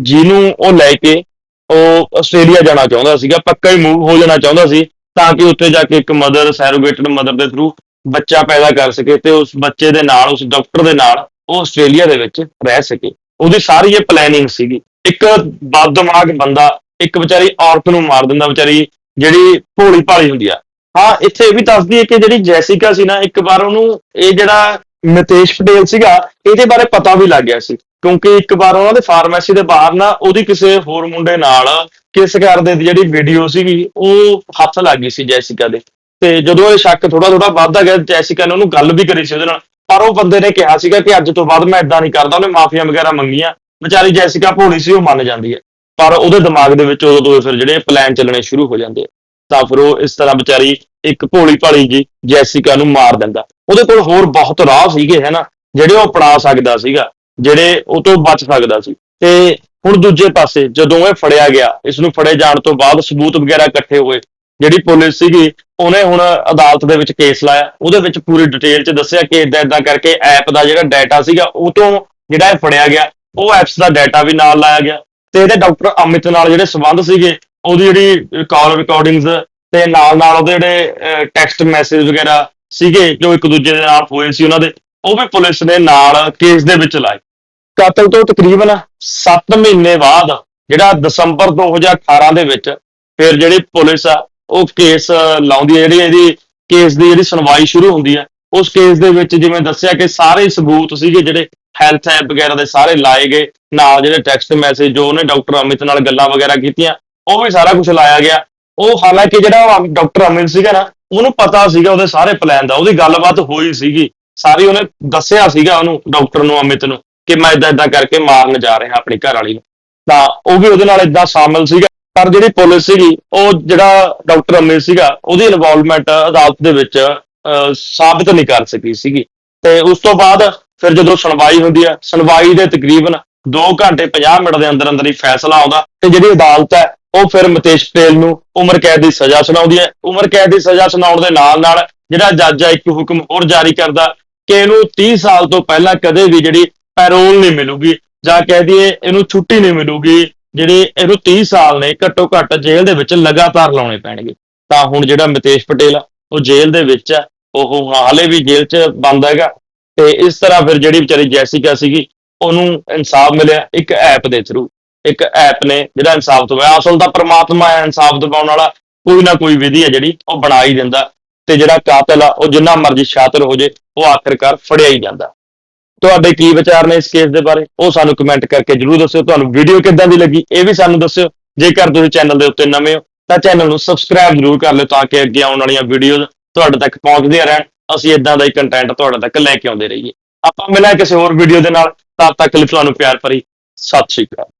ਜਿਹਨੂੰ ਉਹ ਲੈ ਕੇ ਉਹ ਆਸਟ੍ਰੇਲੀਆ ਜਾਣਾ ਚਾਹੁੰਦਾ ਸੀਗਾ, ਪੱਕਾ ਹੀ ਮੂਵ ਹੋ ਜਾਣਾ ਚਾਹੁੰਦਾ ਸੀ, ਤਾਂ ਕਿ ਉੱਥੇ ਜਾ ਕੇ ਇੱਕ ਮਦਰ ਸੈਰੋਗੇਟਡ ਮਦਰ ਦੇ ਥਰੂ ਬੱਚਾ ਪੈਦਾ ਕਰ ਸਕੇ ਤੇ ਉਸ ਬੱਚੇ ਦੇ ਨਾਲ, ਉਸ ਡਾਕਟਰ ਦੇ ਨਾਲ ਉਹ ਆਸਟ੍ਰੇਲੀਆ ਦੇ ਵਿੱਚ ਰਹਿ ਸਕੇ। ਉਹਦੀ ਸਾਰੀ ਇਹ ਪਲੈਨਿੰਗ ਸੀਗੀ। ਇੱਕ ਬਦਦਮਾਗ ਬੰਦਾ, ਇੱਕ ਵਿਚਾਰੀ ਔਰਤ ਨੂੰ ਮਾਰ ਦਿੰਦਾ, ਵਿਚਾਰੀ ਜਿਹੜੀ ਭੋਲੀ ਭਾਲੀ ਹੁੰਦੀ ਆ। ਹਾਂ, ਇੱਥੇ ਇਹ ਵੀ ਦੱਸਦੀ ਹੈ ਕਿ ਜਿਹੜੀ ਜੈਸਿਕਾ ਸੀ ਨਾ, ਇੱਕ ਵਾਰ ਉਹਨੂੰ ਇਹ ਜਿਹੜਾ ਮਤੇਸ਼ ਪਟੇਲ ਸੀਗਾ, ਇਹਦੇ ਬਾਰੇ ਪਤਾ ਵੀ ਲੱਗ ਗਿਆ ਸੀ। ਕਿਉਂਕਿ ਇੱਕ ਵਾਰ ਉਹਨਾਂ ਦੇ ਫਾਰਮੇਸੀ ਦੇ ਬਾਹਰ ਨਾ ਉਹਦੀ ਕਿਸੇ ਹੋਰ ਮੁੰਡੇ ਨਾਲ ਕਿਸ ਕਰਦੇ ਦੀ ਜਿਹੜੀ ਵੀਡੀਓ ਸੀਗੀ, ਉਹ ਹੱਥ ਲੱਗ ਗਈ ਸੀ ਜੈਸਿਕਾ ਦੇ। ਤੇ ਜਦੋਂ ਇਹ ਸ਼ੱਕ ਥੋੜਾ ਥੋੜਾ ਵੱਧਦਾ ਗਿਆ, ਜੈਸਿਕਾ ਨੇ ਉਹਨੂੰ ਗੱਲ ਵੀ ਕਰੀ ਸੀ ਉਹਦੇ ਨਾਲ। ਪਰ ਉਹ ਬੰਦੇ ਨੇ ਕਿਹਾ ਸੀਗਾ ਕਿ ਅੱਜ ਤੋਂ ਬਾਅਦ ਮੈਂ ਇਦਾਂ ਨਹੀਂ ਕਰਦਾ, ਉਹਨੇ ਮਾਫੀਆਂ ਵਗੈਰਾ ਮੰਗੀਆਂ। ਵਿਚਾਰੀ ਜੈਸਿਕਾ ਭੋਲੀ ਸੀ, ਉਹ ਮੰਨ ਜਾਂਦੀ ਹੈ। ਪਰ ਉਹਦੇ ਦਿਮਾਗ ਦੇ ਵਿੱਚ ਉਦੋਂ ਤੋਂ ਫਿਰ ਜਿਹੜੇ ਪਲਾਨ ਚੱਲਣੇ ਸ਼ੁਰੂ ਹੋ ਜਾਂਦੇ ਆ। ਤਾਂ ਫਿਰ ਉਹ ਇਸ ਤਰ੍ਹਾਂ ਵਿਚਾਰੀ ਇੱਕ ਭੋਲੀ ਭਾਲੀ ਜੀ ਜੈਸਿਕਾ ਨੂੰ ਮਾਰ ਦਿੰਦਾ। ਉਹਦੇ ਕੋਲ ਹੋਰ ਬਹੁਤ ਰਾਹ ਸੀਗੇ ਹੈਨਾ ਜਿਹੜੇ ਉਹ ਅਪਣਾ ਸਕਦਾ ਸੀਗਾ। ਜਿਹੜੇ ਉਹ ਤੋਂ ਬਚ ਸਕਦਾ ਸੀ। ਤੇ ਹੁਣ ਦੂਜੇ ਪਾਸੇ ਜਦੋਂ ਇਹ ਫੜਿਆ ਗਿਆ ਇਸ ਨੂੰ ਫੜੇ ਜਾਣ ਤੋਂ ਬਾਅਦ ਸਬੂਤ ਵਗੈਰਾ ਇਕੱਠੇ ਹੋਏ। ਜਿਹੜੀ ਪੁਲਿਸ ਸੀਗੀ, ਉਹਨੇ ਹੁਣ ਅਦਾਲਤ ਦੇ ਵਿੱਚ ਕੇਸ ਲਾਇਆ। ਉਹਦੇ ਵਿੱਚ ਪੂਰੀ ਡਿਟੇਲ ਚ ਦੱਸਿਆ ਕਿ ਇਦਾਂ ਇਦਾਂ ਕਰਕੇ ਐਪ ਦਾ ਜਿਹੜਾ ਡਾਟਾ ਸੀਗਾ, ਉਹ ਤੋਂ ਜਿਹੜਾ ਇਹ ਫੜਿਆ ਗਿਆ, ਉਹ ਐਪਸ ਦਾ ਡਾਟਾ ਵੀ ਨਾਲ ਲਾਇਆ ਗਿਆ। ਤੇ ਇਹਦੇ ਡਾਕਟਰ ਅਮਿਤ ਨਾਲ ਜਿਹੜੇ ਸਬੰਧ ਸੀਗੇ, ਉਹਦੀ ਜਿਹੜੀ ਕਾਲ ਰਿਕਾਰਡਿੰਗਸ ਤੇ ਨਾਲ ਨਾਲ ਉਹਦੇ ਜਿਹੜੇ ਟੈਕਸਟ ਮੈਸੇਜ ਵਗੈਰਾ ਸੀਗੇ, ਜੋ ਇੱਕ ਦੂਜੇ ਦੇ ਨਾਲ ਹੋਏ ਸੀ ਉਹਨਾਂ ਦੇ, ਉਹ ਵੀ ਪੁਲਿਸ ਨੇ ਨਾਲ ਕੇਸ ਦੇ ਵਿੱਚ ਲਾਏ। ਕਤਲ ਤੋਂ ਤਕਰੀਬਨ 7 ਮਹੀਨੇ ਬਾਅਦ ਜਿਹੜਾ ਦਸੰਬਰ 2018 ਦੇ ਵਿੱਚ ਫਿਰ ਜਿਹੜੀ ਪੁਲਿਸ ਆ, ਉਹ ਕੇਸ ਲਾਉਂਦੀ ਹੈ, ਜਿਹੜੀ ਇਹਦੀ ਕੇਸ ਦੀ ਜਿਹੜੀ ਸੁਣਵਾਈ ਸ਼ੁਰੂ ਹੁੰਦੀ ਹੈ, ਉਸ ਕੇਸ ਦੇ ਵਿੱਚ ਜਿਵੇਂ ਦੱਸਿਆ ਕਿ ਸਾਰੇ ਸਬੂਤ ਸੀਗੇ ਜਿਹੜੇ ਹੈਲਥ ਐਪ ਵਗੈਰਾ ਦੇ ਸਾਰੇ ਲਾਏ ਗਏ, ਨਾਲ ਜਿਹੜੇ ਟੈਕਸਟ ਮੈਸੇਜ ਜੋ ਉਹਨੇ ਡਾਕਟਰ ਅਮਿਤ ਨਾਲ ਗੱਲਾਂ ਵਗੈਰਾ ਕੀਤੀਆਂ, ਉਹ ਵੀ ਸਾਰਾ ਕੁਝ ਲਾਇਆ ਗਿਆ। ਉਹ ਹਾਲਾਂਕਿ ਜਿਹੜਾ ਡਾਕਟਰ ਅਮਿਤ ਸੀਗਾ ਨਾ, ਉਹਨੂੰ ਪਤਾ ਸੀਗਾ, ਉਹਦੇ ਸਾਰੇ ਪਲਾਨ ਦਾ, ਉਹਦੀ ਗੱਲਬਾਤ ਹੋਈ ਸੀਗੀ। ਸਾਰੀ ਉਹਨੇ ਦੱਸਿਆ ਸੀਗਾ ਉਹਨੂੰ, ਡਾਕਟਰ ਨੂੰ, ਅਮਿਤ ਨੂੰ। ਕਿ ਮੈਂ ਇਦਾਂ ਇਦਾਂ ਕਰਕੇ ਮਾਰਨ ਜਾ ਰਿਹਾ ਆਪਣੀ ਘਰ ਵਾਲੀ ਨੂੰ। ਤਾਂ ਉਹ ਵੀ ਉਹਦੇ ਨਾਲ ਇਦਾਂ ਸ਼ਾਮਲ ਸੀਗਾ। ਪਰ ਜਿਹੜੀ ਪੁਲਿਸ ਸੀਗੀ ਉਹ ਜਿਹੜਾ ਡਾਕਟਰ ਅਮਿਤ ਸੀਗਾ ਉਹਦੀ ਇਨਵੋਲਵਮੈਂਟ ਅਦਾਲਤ ਦੇ ਵਿੱਚ ਅਹ, ਸਾਬਤ ਨਹੀਂ ਕਰ ਸਕੀ ਸੀਗੀ। ਤੇ ਉਸ ਤੋਂ ਬਾਅਦ ਫਿਰ ਜਦੋਂ ਸੁਣਵਾਈ ਹੁੰਦੀ ਹੈ ਸੁਣਵਾਈ ਦੇ ਤਕਰੀਬਨ 2 ਘੰਟੇ 50 ਮਿੰਟ ਦੇ ਅੰਦਰ ਅੰਦਰ ਹੀ ਫੈਸਲਾ ਆਉਂਦਾ ਤੇ ਜਿਹੜੀ ਅਦਾਲਤ ਹੈ ਉਹ ਫਿਰ ਮਤੇਸ਼ ਪਟੇਲ ਨੂੰ ਉਮਰ ਕੈਦ ਦੀ ਸਜ਼ਾ ਸੁਣਾਉਂਦੀ ਹੈ। ਉਮਰ ਕੈਦ ਦੀ ਸਜ਼ਾ ਸੁਣਾਉਣ ਦੇ ਨਾਲ ਨਾਲ ਜਿਹੜਾ ਜੱਜ ਹੈ ਇੱਕ ਹੁਕਮ ਹੋਰ ਜਾਰੀ ਕਰਦਾ ਕਿ ਇਹਨੂੰ 30 ਸਾਲ ਤੋਂ ਪਹਿਲਾਂ ਕਦੇ ਵੀ ਜਿਹੜੀ ਪੈਰੋਲ ਨਹੀਂ ਮਿਲੂਗੀ, ਜਾਂ ਕਹਿ ਦਈਏ ਇਹਨੂੰ ਛੁੱਟੀ ਨਹੀਂ ਮਿਲੂਗੀ, ਜਿਹੜੇ ਇਹਨੂੰ 30 ਸਾਲ ਨੇ, ਘੱਟੋ ਘੱਟ ਜੇਲ੍ਹ ਦੇ ਵਿੱਚ ਲਗਾਤਾਰ ਲਾਉਣੇ ਪੈਣਗੇ। ਤਾਂ ਹੁਣ ਜਿਹੜਾ ਮਿਤੇਸ਼ ਪਟੇਲ ਆ, ਉਹ ਜੇਲ੍ਹ ਦੇ ਵਿੱਚ ਆ, ਉਹ ਹਾਲੇ ਵੀ ਜੇਲ੍ਹ 'ਚ ਬੰਦ ਹੈਗਾ। ਤੇ ਇਸ ਤਰ੍ਹਾਂ ਫਿਰ ਜਿਹੜੀ ਵਿਚਾਰੀ ਜੈਸਿਕਾ ਸੀਗੀ, ਉਹਨੂੰ ਇਨਸਾਫ ਮਿਲਿਆ ਇੱਕ ਐਪ ਦੇ ਥਰੂ ਇੱਕ ਐਪ ਨੇ ਜਿਹੜਾ ਇਨਸਾਫ ਦਵਾਇਆ, ਅਸਲ ਤਾਂ ਪ੍ਰਮਾਤਮਾ ਹੈ ਇਨਸਾਫ ਦਿਵਾਉਣ ਵਾਲਾ, ਕੋਈ ਨਾ ਕੋਈ ਵਿਧੀ ਹੈ ਜਿਹੜੀ, ਉਹ ਬਣਾ ਹੀ ਦਿੰਦਾ। ਤੇ ਜਿਹੜਾ ਕਾਤਲ ਆ, ਉਹ ਜਿੰਨਾ ਮਰਜ਼ੀ ਸ਼ਾਤਰ ਹੋ ਜੇ, ਉਹ ਆਖਿਰਕਾਰ ਫੜਿਆ ਹੀ ਜਾਂਦਾ। ਤੁਹਾਡੇ ਕੀ ਵਿਚਾਰ ਨੇ ਇਸ ਕੇਸ ਦੇ ਬਾਰੇ? ਉਹ ਸਾਨੂੰ ਕਮੈਂਟ ਕਰਕੇ ਜਰੂਰ ਦੱਸਿਓ। ਤੁਹਾਨੂੰ ਵੀਡੀਓ ਕਿੱਦਾਂ ਦੀ ਲੱਗੀ, ਇਹ ਵੀ ਸਾਨੂੰ ਦੱਸਿਓ। ਜੇਕਰ ਤੁਸੀਂ ਚੈਨਲ ਦੇ ਉੱਤੇ ਨਵੇਂ ਹੋ, ਤਾਂ ਚੈਨਲ ਨੂੰ ਸਬਸਕ੍ਰਾਈਬ ਜਰੂਰ ਕਰ ਲਿਓ ਤਾਂ ਕਿ ਅੱਗੇ ਆਉਣ ਵਾਲੀਆਂ ਵੀਡੀਓਜ਼ ਤੁਹਾਡੇ ਤੱਕ ਪਹੁੰਚਦੀਆਂ ਰਹਿਣ। ਅਸੀਂ ਇਦਾਂ ਦਾ ਹੀ ਕੰਟੈਂਟ ਤੁਹਾਡੇ ਤੱਕ ਲੈ ਕੇ ਆਉਂਦੇ ਰਹੀਏ। ਆਪਾਂ ਮਿਲਾਂਗੇ ਕਿਸੇ ਹੋਰ ਵੀਡੀਓ ਦੇ ਨਾਲ। ਤਦ ਤੱਕ ਲਈ ਤੁਹਾਨੂੰ ਪਿਆਰ ਭਰੀ। ਸਤਿ ਸ਼੍ਰੀ ਅਕਾਲ।